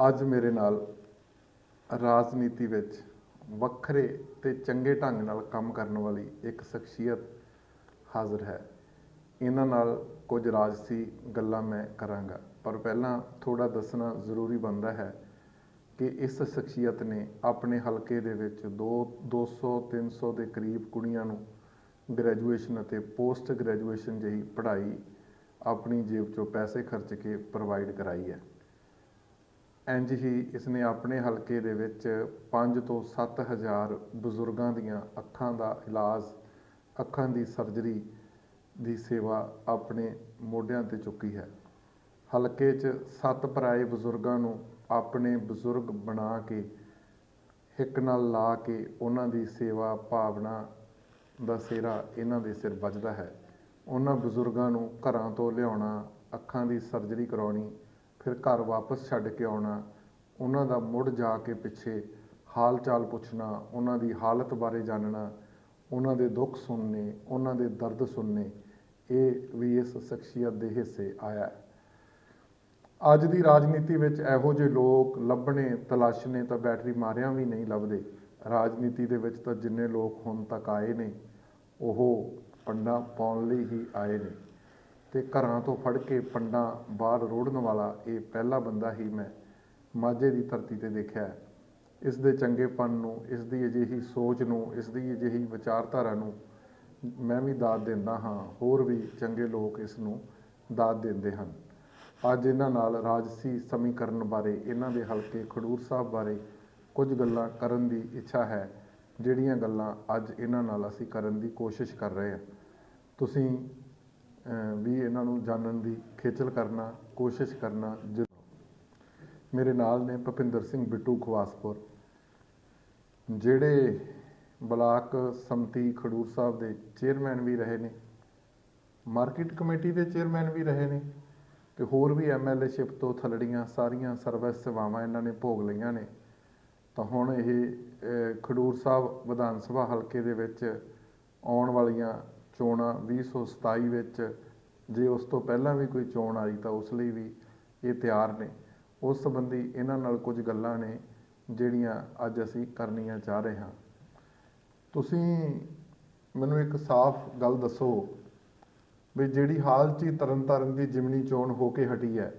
ਅੱਜ ਮੇਰੇ ਨਾਲ ਰਾਜਨੀਤੀ ਵਿੱਚ ਵੱਖਰੇ ਤੇ ਚੰਗੇ ਢੰਗ ਨਾਲ ਕੰਮ ਕਰਨ ਵਾਲੀ ਇੱਕ ਸ਼ਖਸੀਅਤ ਹਾਜ਼ਰ ਹੈ। ਇਹਨਾਂ ਨਾਲ ਕੁਝ ਰਾਜਸੀ ਗੱਲਾਂ ਮੈਂ ਕਰਾਂਗਾ, ਪਰ ਪਹਿਲਾਂ ਥੋੜਾ ਦੱਸਣਾ ਜ਼ਰੂਰੀ ਬਣਦਾ ਹੈ ਕਿ ਇਸ ਸ਼ਖਸੀਅਤ ਨੇ ਆਪਣੇ ਹਲਕੇ ਦੇ ਵਿੱਚ 2 200 300 ਦੇ ਕਰੀਬ ਕੁੜੀਆਂ ਨੂੰ ਗ੍ਰੈਜੂਏਸ਼ਨ ਅਤੇ ਪੋਸਟ ਗ੍ਰੈਜੂਏਸ਼ਨ ਜਿਹੀ ਪੜ੍ਹਾਈ ਆਪਣੀ ਜੇਬ ਚੋਂ ਪੈਸੇ ਖਰਚ ਕੇ ਪ੍ਰੋਵਾਈਡ ਕਰਾਈ ਹੈ। ਇੰਜ ਹੀ ਇਸਨੇ ਆਪਣੇ ਹਲਕੇ ਦੇ ਵਿੱਚ 5 ਤੋਂ 7000 ਬਜ਼ੁਰਗਾਂ ਦੀਆਂ ਅੱਖਾਂ ਦਾ ਇਲਾਜ, ਅੱਖਾਂ ਦੀ ਸਰਜਰੀ ਦੀ ਸੇਵਾ ਆਪਣੇ ਮੋਢਿਆਂ ਤੇ ਚੁੱਕੀ ਹੈ। ਹਲਕੇ 'ਚ ਸੱਤ ਪਰਾਏ ਬਜ਼ੁਰਗਾਂ ਨੂੰ ਆਪਣੇ ਬਜ਼ੁਰਗ ਬਣਾ ਕੇ ਹਿੱਕ ਨਾਲ ਲਾ ਕੇ ਉਹਨਾਂ ਦੀ ਸੇਵਾ ਭਾਵਨਾ ਦਾ ਸਿਹਰਾ ਇਹਨਾਂ ਦੇ ਸਿਰ ਵੱਜਦਾ ਹੈ। ਉਹਨਾਂ ਬਜ਼ੁਰਗਾਂ ਨੂੰ ਘਰਾਂ ਤੋਂ ਲਿਆਉਣਾ, ਅੱਖਾਂ ਦੀ ਸਰਜਰੀ ਕਰਾਉਣੀ ਫਿਰ ਘਰ ਵਾਪਸ ਛੱਡ ਕੇ ਆਉਣਾ, ਉਹਨਾਂ ਦਾ ਮੁੜ ਜਾ ਕੇ ਪਿੱਛੇ ਹਾਲ ਚਾਲ ਪੁੱਛਣਾ, ਉਹਨਾਂ ਦੀ ਹਾਲਤ ਬਾਰੇ ਜਾਣਨਾ, ਉਹਨਾਂ ਦੇ ਦੁੱਖ ਸੁਣਨੇ, ਉਹਨਾਂ ਦੇ ਦਰਦ ਸੁਣਨੇ, ਇਹ ਵੀ ਇਸ ਸ਼ਖਸੀਅਤ ਦੇ ਹਿੱਸੇ ਆਇਆ ਹੈ। ਅੱਜ ਦੀ ਰਾਜਨੀਤੀ ਵਿੱਚ ਇਹੋ ਜਿਹੇ ਲੋਕ ਲੱਭਣੇ, ਤਲਾਸ਼ਣੇ ਤਾਂ ਬੈਟਰੀ ਮਾਰਿਆਂ ਵੀ ਨਹੀਂ ਲੱਭਦੇ। ਰਾਜਨੀਤੀ ਦੇ ਵਿੱਚ ਤਾਂ ਜਿੰਨੇ ਲੋਕ ਹੁਣ ਤੱਕ ਆਏ ਨੇ, ਉਹ ਪੰਡਾ ਪਾਉਣ ਲਈ ਹੀ ਆਏ ਨੇ। ਤੇ ਘਰਾਂ ਤੋਂ ਫੜ ਕੇ ਪੰਡਾਂ ਬਾਹਰ ਰੋੜਨ ਵਾਲਾ ਇਹ ਪਹਿਲਾ ਬੰਦਾ ਹੀ ਮੈਂ ਮਾਝੇ ਦੀ ਧਰਤੀ ਤੇ ਦੇਖਿਆ ਹੈ। ਇਸ ਦੇ ਚੰਗੇਪਨ ਨੂੰ, ਇਸ ਦੀ ਅਜਿਹੀ ਸੋਚ ਨੂੰ, ਇਸ ਦੀ ਅਜਿਹੀ ਵਿਚਾਰਧਾਰਾ ਨੂੰ ਮੈਂ ਵੀ ਦਾਤ ਦਿੰਦਾ ਹਾਂ, ਹੋਰ ਵੀ ਚੰਗੇ ਲੋਕ ਇਸ ਨੂੰ ਦਾਤ ਦਿੰਦੇ ਹਨ। ਅੱਜ ਇਹਨਾਂ ਨਾਲ ਰਾਜਸੀ ਸਮੀਕਰਨ ਬਾਰੇ, ਇਹਨਾਂ ਦੇ ਹਲਕੇ ਖਡੂਰ ਸਾਹਿਬ ਬਾਰੇ ਕੁਝ ਗੱਲਾਂ ਕਰਨ ਦੀ ਇੱਛਾ ਹੈ, ਜਿਹੜੀਆਂ ਗੱਲਾਂ ਅੱਜ ਇਹਨਾਂ ਨਾਲ ਅਸੀਂ ਕਰਨ ਦੀ ਕੋਸ਼ਿਸ਼ ਕਰ ਰਹੇ ਹਾਂ। ਤੁਸੀਂ ਵੀ ਇਹਨਾਂ ਨੂੰ ਜਾਣਨ ਦੀ ਖੇਚਲ ਕਰਨਾ, ਕੋਸ਼ਿਸ਼ ਕਰਨਾ ਜ਼ਰੂਰ। ਮੇਰੇ ਨਾਲ ਨੇ ਭਪਿੰਦਰ ਸਿੰਘ ਬਿੱਟੂ ਖਵਾਸਪੁਰ, ਜਿਹੜੇ ਬਲਾਕ ਸੰਮਤੀ ਖਡੂਰ ਸਾਹਿਬ ਦੇ ਚੇਅਰਮੈਨ ਵੀ ਰਹੇ ਨੇ, ਮਾਰਕੀਟ ਕਮੇਟੀ ਦੇ ਚੇਅਰਮੈਨ ਵੀ ਰਹੇ ਨੇ, ਤੇ ਹੋਰ ਵੀ ਐਮਐਲਏ ਸ਼ਿਪ ਤੋਂ ਥਲੜੀਆਂ ਸਾਰੀਆਂ ਸਰਵਿਸ ਸੇਵਾਵਾਂ ਇਹਨਾਂ ਨੇ ਭੋਗ ਲਈਆਂ ਨੇ। ਤਾਂ ਹੁਣ ਇਹ ਖਡੂਰ ਸਾਹਿਬ ਵਿਧਾਨ ਸਭਾ ਹਲਕੇ ਦੇ ਵਿੱਚ ਆਉਣ ਵਾਲੀਆਂ ਚੋਣਾਂ 2027 ਵਿੱਚ ਜੇ ਉਸ ਤੋਂ ਪਹਿਲਾਂ ਵੀ ਕੋਈ ਚੋਣ ਆਈ ਤਾਂ ਉਸ ਲਈ ਵੀ ਇਹ ਤਿਆਰ ਨੇ। ਉਸ ਸੰਬੰਧੀ ਇਹਨਾਂ ਨਾਲ ਕੁਝ ਗੱਲਾਂ ਨੇ ਜਿਹੜੀਆਂ ਅੱਜ ਅਸੀਂ ਕਰਨੀਆਂ ਚਾਹ ਰਹੇ ਹਾਂ। ਤੁਸੀਂ ਮੈਨੂੰ ਇੱਕ ਸਾਫ਼ ਗੱਲ ਦੱਸੋ ਵੀ ਜਿਹੜੀ ਹਾਲ 'ਚ ਹੀ ਤਰਨਤਾਰਨ ਦੀ ਜਿਮਨੀ ਚੋਣ ਹੋ ਕੇ ਹਟੀ ਹੈ,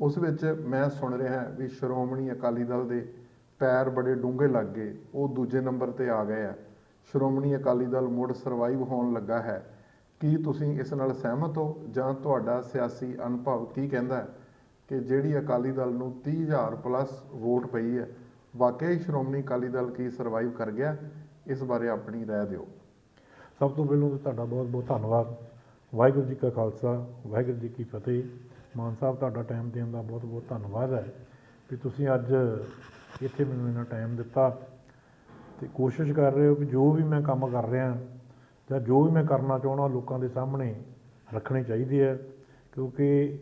ਉਸ ਵਿੱਚ ਮੈਂ ਸੁਣ ਰਿਹਾ ਵੀ ਸ਼੍ਰੋਮਣੀ ਅਕਾਲੀ ਦਲ ਦੇ ਪੈਰ ਬੜੇ ਡੂੰਘੇ ਲੱਗ ਗਏ, ਉਹ ਦੂਜੇ ਨੰਬਰ ਤੇ ਆ ਗਏ ਆ। ਸ਼੍ਰੋਮਣੀ ਅਕਾਲੀ ਦਲ ਮੁੜ ਸਰਵਾਈਵ ਹੋਣ ਲੱਗਾ ਹੈ। ਕੀ ਤੁਸੀਂ ਇਸ ਨਾਲ ਸਹਿਮਤ ਹੋ? ਜਾਂ ਤੁਹਾਡਾ ਸਿਆਸੀ ਅਨੁਭਵ ਕੀ ਕਹਿੰਦਾ ਹੈ ਕਿ ਜਿਹੜੀ ਅਕਾਲੀ ਦਲ ਨੂੰ 30000 ਪਲੱਸ ਵੋਟ ਪਈ ਹੈ ਵਾਕਿਆ ਹੀ ਸ਼੍ਰੋਮਣੀ ਅਕਾਲੀ ਦਲ ਕੀ ਸਰਵਾਈਵ ਕਰ ਗਿਆ? ਇਸ ਬਾਰੇ ਆਪਣੀ ਰਾਏ ਦਿਓ। ਸਭ ਤੋਂ ਪਹਿਲਾਂ ਤੁਹਾਡਾ ਬਹੁਤ ਬਹੁਤ ਧੰਨਵਾਦ। ਵਾਹਿਗੁਰੂ ਜੀ ਕਾ ਖਾਲਸਾ, ਵਾਹਿਗੁਰੂ ਜੀ ਕੀ ਫਤਿਹ। ਮਾਨ ਸਾਹਿਬ, ਤੁਹਾਡਾ ਟਾਈਮ ਦੇਣ ਦਾ ਬਹੁਤ ਬਹੁਤ ਧੰਨਵਾਦ ਹੈ ਵੀ ਤੁਸੀਂ ਅੱਜ ਇੱਥੇ ਮੈਨੂੰ ਇੰਨਾ ਟਾਈਮ ਦਿੱਤਾ। ਤੇ ਕੋਸ਼ਿਸ਼ ਕਰ ਰਹੇ ਹੋ ਕਿ ਜੋ ਵੀ ਮੈਂ ਕੰਮ ਕਰ ਰਿਹਾ ਜਾਂ ਜੋ ਵੀ ਮੈਂ ਕਰਨਾ ਚਾਹੁੰਦਾ ਲੋਕਾਂ ਦੇ ਸਾਹਮਣੇ ਰੱਖਣੇ ਚਾਹੀਦੇ ਆ ਕਿਉਂਕਿ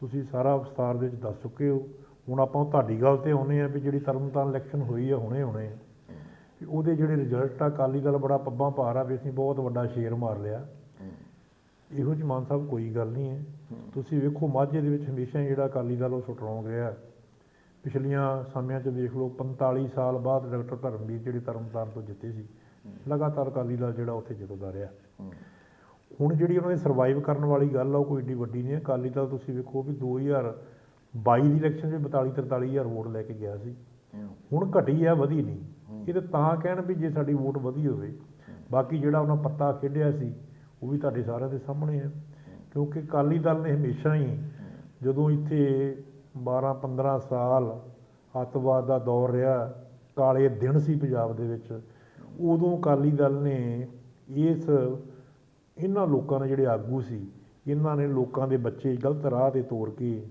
ਤੁਸੀਂ ਸਾਰਾ ਵਿਸਤਾਰ ਦੇ ਵਿੱਚ ਦੱਸ ਚੁੱਕੇ ਹੋ। ਹੁਣ ਆਪਾਂ ਤੁਹਾਡੀ ਗੱਲ ਤੇ ਆਉਂਦੇ ਆ ਵੀ ਜਿਹੜੀ ਤਰਨਤਾਰਨ ਇਲੈਕਸ਼ਨ ਹੋਈ ਆ ਹੁਣੇ ਹੁਣੇ। ਵੀ ਉਹਦੇ ਜਿਹੜੇ ਰਿਜ਼ਲਟ ਆ ਅਕਾਲੀ ਦਲ ਬੜਾ ਪੱਬਾਂ ਭਾਰ ਆ ਵੀ ਅਸੀਂ ਬਹੁਤ ਵੱਡਾ ਸ਼ੇਰ ਮਾਰ ਲਿਆ। ਇਹੋ ਜਿਹੀ ਮਾਨ ਸਾਹਿਬ ਕੋਈ ਗੱਲ ਨਹੀਂ ਹੈ। ਤੁਸੀਂ ਵੇਖੋ ਮਾਝੇ ਦੇ ਵਿੱਚ ਹਮੇਸ਼ਾ ਜਿਹੜਾ ਅਕਾਲੀ ਦਲ ਉਹ ਸਟਰੋਂਗ ਰਿਹਾ ਪਿਛਲੀਆਂ ਸਮਿਆਂ 'ਚ ਦੇਖ ਲਓ 45 ਸਾਲ ਬਾਅਦ ਡਾਕਟਰ ਧਰਮਵੀਰ ਜਿਹੜੇ ਤਰਨਤਾਰਨ ਤੋਂ ਜਿੱਤੇ ਸੀ ਲਗਾਤਾਰ ਅਕਾਲੀ ਦਲ ਜਿਹੜਾ ਉੱਥੇ ਜਿੱਤਦਾ ਰਿਹਾ। ਹੁਣ ਜਿਹੜੀ ਉਹਨਾਂ ਦੀ ਸਰਵਾਈਵ ਕਰਨ ਵਾਲੀ ਗੱਲ ਆ ਉਹ ਕੋਈ ਏਡੀ ਵੱਡੀ ਨਹੀਂ ਹੈ। ਅਕਾਲੀ ਦਲ ਤੁਸੀਂ ਵੇਖੋ ਵੀ 2022 ਦੀ ਇਲੈਕਸ਼ਨ 'ਚ 42 43000 ਵੋਟ ਲੈ ਕੇ ਗਿਆ ਸੀ। ਹੁਣ ਘਟੀ ਆ ਵਧੀ ਨਹੀਂ। ਇਹ ਤਾਂ ਤਾਂ ਕਹਿਣ ਵੀ ਜੇ ਸਾਡੀ ਵੋਟ ਵਧੀ ਹੋਵੇ ਬਾਕੀ ਜਿਹੜਾ ਉਹਨਾਂ ਪੱਤਾ ਖੇਡਿਆ ਸੀ ਉਹ ਵੀ ਤੁਹਾਡੇ ਸਾਰਿਆਂ ਦੇ ਸਾਹਮਣੇ ਹੈ। ਕਿਉਂਕਿ ਅਕਾਲੀ ਦਲ ਨੇ ਹਮੇਸ਼ਾ ਹੀ। ਜਦੋਂ ਇੱਥੇ 12 15 ਸਾਲ ਅੱਤਵਾਦ ਦਾ ਦੌਰ ਰਿਹਾ। ਕਾਲੇ ਦਿਨ ਸੀ ਪੰਜਾਬ ਦੇ ਵਿੱਚ। ਉਦੋਂ ਅਕਾਲੀ ਦਲ ਨੇ ਇਸ, ਇਹਨਾਂ ਲੋਕਾਂ ਨੇ ਜਿਹੜੇ ਆਗੂ ਸੀ, ਇਹਨਾਂ ਨੇ ਲੋਕਾਂ ਦੇ ਬੱਚੇ ਗਲਤ ਰਾਹ ਤੇ ਤੋਰ ਕੇ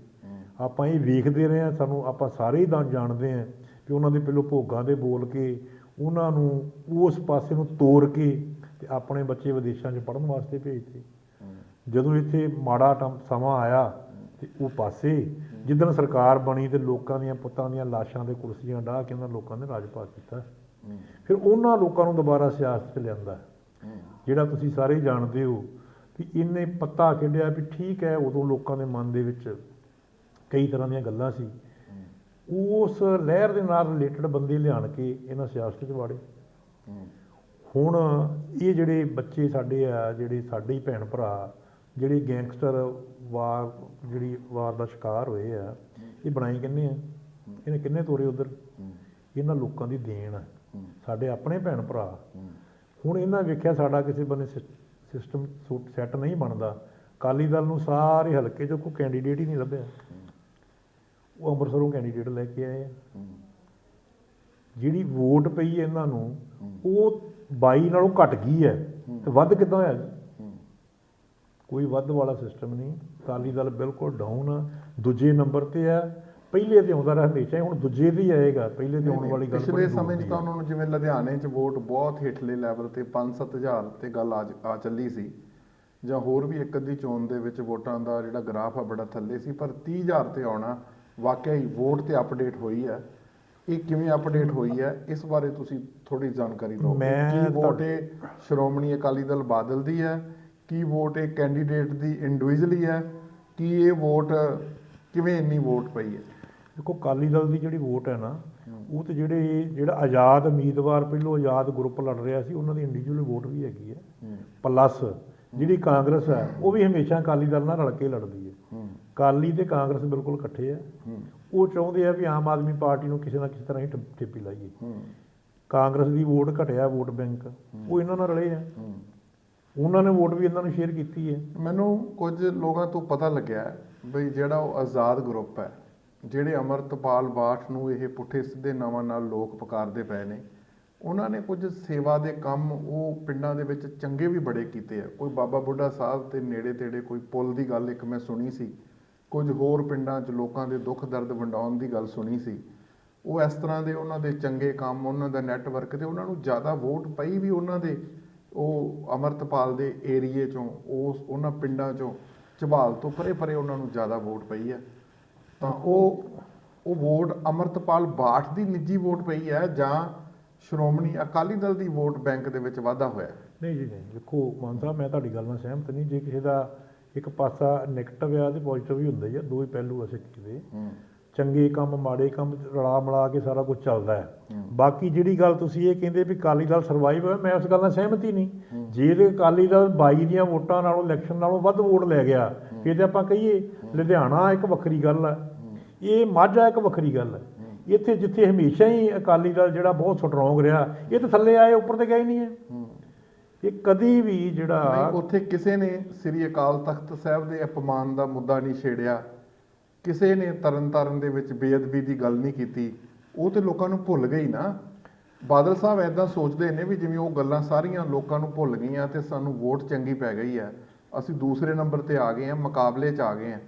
ਆਪਾਂ ਇਹ ਵੇਖਦੇ ਰਹੇ ਹਾਂ, ਸਾਨੂੰ ਆਪਾਂ ਸਾਰੇ ਹੀ ਤਾਂ ਜਾਣਦੇ ਹਾਂ ਕਿ ਉਹਨਾਂ ਦੇ ਪਹਿਲੋਂ ਭੋਗਾਂ ਦੇ ਬੋਲ ਕੇ ਉਹਨਾਂ ਨੂੰ ਉਸ ਪਾਸੇ ਨੂੰ ਤੋਰ ਕੇ ਤੇ ਆਪਣੇ ਬੱਚੇ ਵਿਦੇਸ਼ਾਂ 'ਚ ਪੜ੍ਹਨ ਵਾਸਤੇ ਭੇਜਤੇ। ਜਦੋਂ ਇੱਥੇ ਮਾੜਾ ਟਮ, ਸਮਾਂ ਆਇਆ ਤੇ ਉਹ ਪਾਸੇ ਜਿੱਦਣ ਸਰਕਾਰ ਬਣੀ ਤੇ ਲੋਕਾਂ ਦੀਆਂ ਪੁੱਤਾਂ ਦੀਆਂ ਲਾਸ਼ਾਂ ਦੇ ਕੁਰਸੀਆਂ ਢਾਹ ਕੇ ਉਹਨਾਂ ਲੋਕਾਂ ਨੇ ਰਾਜਪਾਲ ਕੀਤਾ ਫਿਰ ਉਹਨਾਂ ਲੋਕਾਂ ਨੂੰ ਦੁਬਾਰਾ ਸਿਆਸਤ 'ਚ ਲਿਆਂਦਾ। ਜਿਹੜਾ ਤੁਸੀਂ ਸਾਰੇ ਜਾਣਦੇ ਹੋ ਕਿ ਇਹਨੇ ਪੱਤਾ ਖੇਡਿਆ ਵੀ ਠੀਕ ਹੈ ਉਦੋਂ ਲੋਕਾਂ ਦੇ ਮਨ ਦੇ ਵਿੱਚ ਕਈ ਤਰ੍ਹਾਂ ਦੀਆਂ ਗੱਲਾਂ ਸੀ। ਉਸ ਲਹਿਰ ਦੇ ਨਾਲ ਰਿਲੇਟਡ ਬੰਦੇ ਲਿਆਣ ਕੇ ਇਹਨਾਂ ਸਿਆਸਤ 'ਚ ਵਾੜੇ। ਹੁਣ ਇਹ ਜਿਹੜੇ ਬੱਚੇ ਸਾਡੇ ਆ ਜਿਹੜੇ ਸਾਡੇ ਹੀ ਭੈਣ ਭਰਾ ਜਿਹੜੇ ਗੈਂਗਸਟਰ ਵਾਰ, ਜਿਹੜੀ ਵਾਰ ਦਾ ਸ਼ਿਕਾਰ ਹੋਏ ਆ, ਇਹ ਬਣਾਈ ਕਿੰਨੇ ਆ? ਇਹਨੇ ਕਿੰਨੇ ਤੋਰੇ ਉਧਰ? ਇਹਨਾਂ ਲੋਕਾਂ ਦੀ ਦੇਣ ਆ। ਸਾਡੇ ਆਪਣੇ ਭੈਣ ਭਰਾ। ਹੁਣ ਇਹਨਾਂ ਵੇਖਿਆ ਸਾਡਾ ਕਿਸੇ ਬੰਨੇ ਸਿਸਟਮ ਸੈੱਟ ਨਹੀਂ ਬਣਦਾ। ਕਾਲੀ ਦਲ ਨੂੰ ਸਾਰੇ ਹਲਕੇ 'ਚੋਂ ਕੋਈ ਕੈਂਡੀਡੇਟ ਹੀ ਨਹੀਂ ਲੱਭਿਆ। ਉਹ ਅੰਮ੍ਰਿਤਸਰੋਂ ਕੈਂਡੀਡੇਟ ਲੈ ਕੇ ਆਏ ਆ। ਜਿਹੜੀ ਵੋਟ ਪਈ ਇਹਨਾਂ ਨੂੰ, ਉਹ 22 ਨਾਲੋਂ ਘਟ ਗਈ ਹੈ ਤੇ ਵੱਧ ਕਿੱਦਾਂ ਹੋਇਆ? ਕੋਈ ਵੱਧ ਵਾਲਾ ਸਿਸਟਮ ਨਹੀਂ। ਅਕਾਲੀ ਦਲ ਬਿਲਕੁਲ ਡਾਊਨ ਆ। ਦੂਜੇ ਨੰਬਰ ਤੇ ਆ। ਪਹਿਲੇ ਤੇ ਆਉਂਦਾ ਰਿਹਾ ਹਮੇਸ਼ਾ ਹੁਣ ਦੂਜੇ ਤੇ ਆਏਗਾ ਪਹਿਲੇ ਤੇ ਆਉਣ ਵਾਲੀ ਗੱਲ ਪਿਛਲੇ ਸਮੇਂ 'ਚ ਤਾਂ। ਉਹਨਾਂ ਨੂੰ ਜਿਵੇਂ ਲੁਧਿਆਣੇ 'ਚ ਵੋਟ ਬਹੁਤ ਹੇਠਲੇ ਲੈਵਲ ਤੇ 5-7000 ਤੇ ਗੱਲ ਆ ਚੱਲੀ ਸੀ। ਜਾਂ ਹੋਰ ਵੀ ਇੱਕ ਅੱਧੀ ਚੋਣ ਦੇ ਵਿੱਚ ਵੋਟਾਂ ਦਾ ਜਿਹੜਾ ਗ੍ਰਾਫ ਆ ਬੜਾ ਥੱਲੇ ਸੀ ਪਰ 30000 ਤੇ ਆਉਣਾ ਵਾਕਿਆ ਹੀ ਵੋਟ ਤੇ ਅਪਡੇਟ ਹੋਈ ਹੈ ਇਹ ਕਿਵੇਂ ਅਪਡੇਟ ਹੋਈ ਹੈ ਇਸ ਬਾਰੇ ਤੁਸੀਂ ਥੋੜੀ ਜਾਣਕਾਰੀ ਦਿਓ। ਮੈਂ ਕੀ ਵੋਟ ਇਹ ਸ਼੍ਰੋਮਣੀ ਅਕਾਲੀ ਦਲ ਬਾਦਲ ਦੀ ਹੈ ਕੀ ਵੋਟ ਇਹ ਕੈਂਡੀਡੇਟ ਦੀ ਇੰਡੀਵਿਜੂਅਲੀ ਹੈ? ਕੀ ਇਹ ਵੋਟ ਕਿਵੇਂ ਇੰਨੀ ਵੋਟ ਪਈ ਹੈ? ਦੇਖੋ ਅਕਾਲੀ ਦਲ ਦੀ ਜਿਹੜੀ ਵੋਟ ਹੈ ਨਾ ਉਹ ਤੇ ਜਿਹੜੇ ਜਿਹੜਾ ਆਜ਼ਾਦ ਉਮੀਦਵਾਰ ਪਹਿਲੋਂ ਆਜ਼ਾਦ ਗਰੁੱਪ ਲੜ ਰਿਹਾ ਸੀ ਉਹਨਾਂ ਦੀ ਇੰਡੀਵਿਜੂਅਲ ਵੋਟ ਵੀ ਹੈਗੀ ਹੈ। ਪਲੱਸ ਜਿਹੜੀ ਕਾਂਗਰਸ ਹੈ ਉਹ ਵੀ ਹਮੇਸ਼ਾ ਅਕਾਲੀ ਦਲ ਨਾਲ ਰਲ ਕੇ ਲੜਦੀ ਹੈ। ਅਕਾਲੀ ਤੇ ਕਾਂਗਰਸ ਬਿਲਕੁਲ ਇਕੱਠੇ ਆ ਹੂੰ। ਉਹ ਚਾਹੁੰਦੇ ਆ ਵੀ ਆਮ ਆਦਮੀ ਪਾਰਟੀ ਨੂੰ ਕਿਸੇ ਨਾ ਕਿਸੇ ਤਰ੍ਹਾਂ ਹੀ ਠੱਪ- ਲਾਈਏ। ਕਾਂਗਰਸ ਦੀ ਵੋਟ ਘਟਿਆ ਵੋਟ ਬੈਂਕ। ਉਹ ਇਹਨਾਂ ਨਾਲ ਰਲੇ ਆ। ਉਹਨਾਂ ਨੇ ਵੋਟ ਵੀ ਇਹਨਾਂ ਨੂੰ ਸ਼ੇਅਰ ਕੀਤੀ ਹੈ। ਮੈਨੂੰ ਕੁਝ ਲੋਕਾਂ ਤੋਂ ਪਤਾ ਲੱਗਿਆ ਹੈ ਬਈ ਜਿਹੜਾ ਉਹ ਆਜ਼ਾਦ ਗਰੁੱਪ ਹੈ, ਜਿਹੜੇ ਅਮਰਤਪਾਲ ਬਾਠ ਨੂੰ ਇਹ ਪੁੱਠੇ ਸਿੱਧੇ ਨਾਵਾਂ ਨਾਲ ਲੋਕ ਪੁਕਾਰਦੇ ਪਏ ਨੇ, ਉਹਨਾਂ ਨੇ ਕੁਝ ਸੇਵਾ ਦੇ ਕੰਮ ਉਹ ਪਿੰਡਾਂ ਦੇ ਵਿੱਚ ਚੰਗੇ ਵੀ ਬੜੇ ਕੀਤੇ ਆ। ਕੋਈ ਬਾਬਾ ਬੁੱਢਾ ਸਾਹਿਬ ਤੇ ਨੇੜੇ ਤੇੜੇ ਕੋਈ ਪੁੱਲ ਦੀ ਗੱਲ ਇੱਕ ਮੈਂ ਸੁਣੀ ਸੀ, ਕੁਝ ਹੋਰ ਪਿੰਡਾਂ 'ਚ ਲੋਕਾਂ ਦੇ ਦੁੱਖ ਦਰਦ ਵੰਡਾਉਣ ਦੀ ਗੱਲ ਸੁਣੀ ਸੀ। ਉਹ ਇਸ ਤਰ੍ਹਾਂ ਦੇ ਉਹਨਾਂ ਦੇ ਚੰਗੇ ਕੰਮ, ਉਹਨਾਂ ਦਾ ਨੈਟਵਰਕ ਤੇ ਉਹਨਾਂ ਨੂੰ ਜ਼ਿਆਦਾ ਵੋਟ ਪਈ ਵੀ ਉਹਨਾਂ ਦੇ ਉਹ ਅਮਰਤਪਾਲ ਦੇ ਏਰੀਏ ਚੋਂ ਉਸ ਉਹਨਾਂ ਪਿੰਡਾਂ ਚੋਂ ਝਬਾਲ ਤੋਂ ਪਰੇ ਪਰੇ ਉਹਨਾਂ ਨੂੰ ਜ਼ਿਆਦਾ ਵੋਟ ਪਈ ਹੈ। ਤਾਂ ਉਹ ਉਹ ਵੋਟ ਅਮਰਤਪਾਲ ਬਾਠ ਦੀ ਨਿੱਜੀ ਵੋਟ ਪਈ ਹੈ ਜਾਂ ਸ਼੍ਰੋਮਣੀ ਅਕਾਲੀ ਦਲ ਦੀ ਵੋਟ ਬੈਂਕ ਦੇ ਵਿੱਚ ਵਾਧਾ ਹੋਇਆ? ਨਹੀਂ ਜੀ ਨਹੀਂ। ਦੇਖੋ ਮਾਨ ਸਾਹਿਬ ਮੈਂ ਤੁਹਾਡੀ ਗੱਲ ਨਾਲ ਸਹਿਮਤ ਨਹੀਂ। ਜੇ ਕਿਸੇ ਦਾ ਇੱਕ ਪਾਸਾ ਨੈਗੇਟਿਵ ਆ ਤੇ ਪੋਜ਼ਿਟਿਵ ਵੀ ਹੁੰਦਾ ਹੀ ਆ। ਦੋ ਹੀ ਪਹਿਲੂ ਆ ਸਿੱਕੇ ਦੇ। ਹੂੰ। ਚੰਗੇ ਕੰਮ ਮਾੜੇ ਕੰਮ ਰਲਾ ਮਿਲਾ ਕੇ ਸਾਰਾ ਕੁਝ ਚੱਲਦਾ ਹੈ। ਹੂੰ। ਬਾਕੀ ਜਿਹੜੀ ਗੱਲ ਤੁਸੀਂ ਇਹ ਕਹਿੰਦੇ ਵੀ ਅਕਾਲੀ ਦਲ ਸਰਵਾਈਵ ਹੋਇਆ ਮੈਂ ਉਸ ਗੱਲ ਨਾਲ ਸਹਿਮਤ ਹੀ ਨਹੀਂ। ਜੇ ਤੇ ਅਕਾਲੀ ਦਲ 22 ਦੀਆਂ ਵੋਟਾਂ ਨਾਲੋਂ ਇਲੈਕਸ਼ਨ ਨਾਲੋਂ ਵੱਧ ਵੋਟ ਲੈ ਗਿਆ ਫਿਰ ਤੇ ਆਪਾਂ ਕਹੀਏ ਲੁਧਿਆਣਾ ਇੱਕ ਵੱਖਰੀ ਗੱਲ ਹੈ। ਇਹ ਮਾਝਾ ਇੱਕ ਵੱਖਰੀ ਗੱਲ ਹੈ। ਇੱਥੇ ਜਿੱਥੇ ਹਮੇਸ਼ਾ ਹੀ ਅਕਾਲੀ ਦਲ ਜਿਹੜਾ ਬਹੁਤ ਸਟਰੋਂਗ ਰਿਹਾ ਇਹ ਤਾਂ ਥੱਲੇ ਆਏ ਉੱਪਰ ਤੇ ਗਏ ਨਹੀਂ ਹੈ। ਹੂੰ। ਇਹ ਕਦੀ ਵੀ ਜਿਹੜਾ ਨਹੀਂ ਉੱਥੇ ਕਿਸੇ ਨੇ ਸ੍ਰੀ ਅਕਾਲ ਤਖਤ ਸਾਹਿਬ ਦੇ ਅਪਮਾਨ ਦਾ ਮੁੱਦਾ ਨਹੀਂ ਛੇੜਿਆ। ਕਿਸੇ ਨੇ ਤਰਨਤਾਰਨ ਦੇ ਵਿੱਚ ਬੇਅਦਬੀ ਦੀ ਗੱਲ ਨਹੀਂ ਕੀਤੀ ਉਹ ਤੇ ਲੋਕਾਂ ਨੂੰ ਭੁੱਲ ਗਈ ਨਾ। ਬਾਦਲ ਸਾਹਿਬ ਐਦਾਂ ਸੋਚਦੇ ਨੇ ਵੀ ਜਿਵੇਂ ਉਹ ਗੱਲਾਂ ਸਾਰੀਆਂ ਲੋਕਾਂ ਨੂੰ ਭੁੱਲ ਗਈਆਂ ਤੇ ਸਾਨੂੰ ਵੋਟ ਚੰਗੀ ਪੈ ਗਈ ਹੈ। ਅਸੀਂ ਦੂਸਰੇ ਨੰਬਰ ਤੇ ਆ ਗਏ ਹਾਂ ਮੁਕਾਬਲੇ 'ਚ ਆ ਗਏ ਹਾਂ।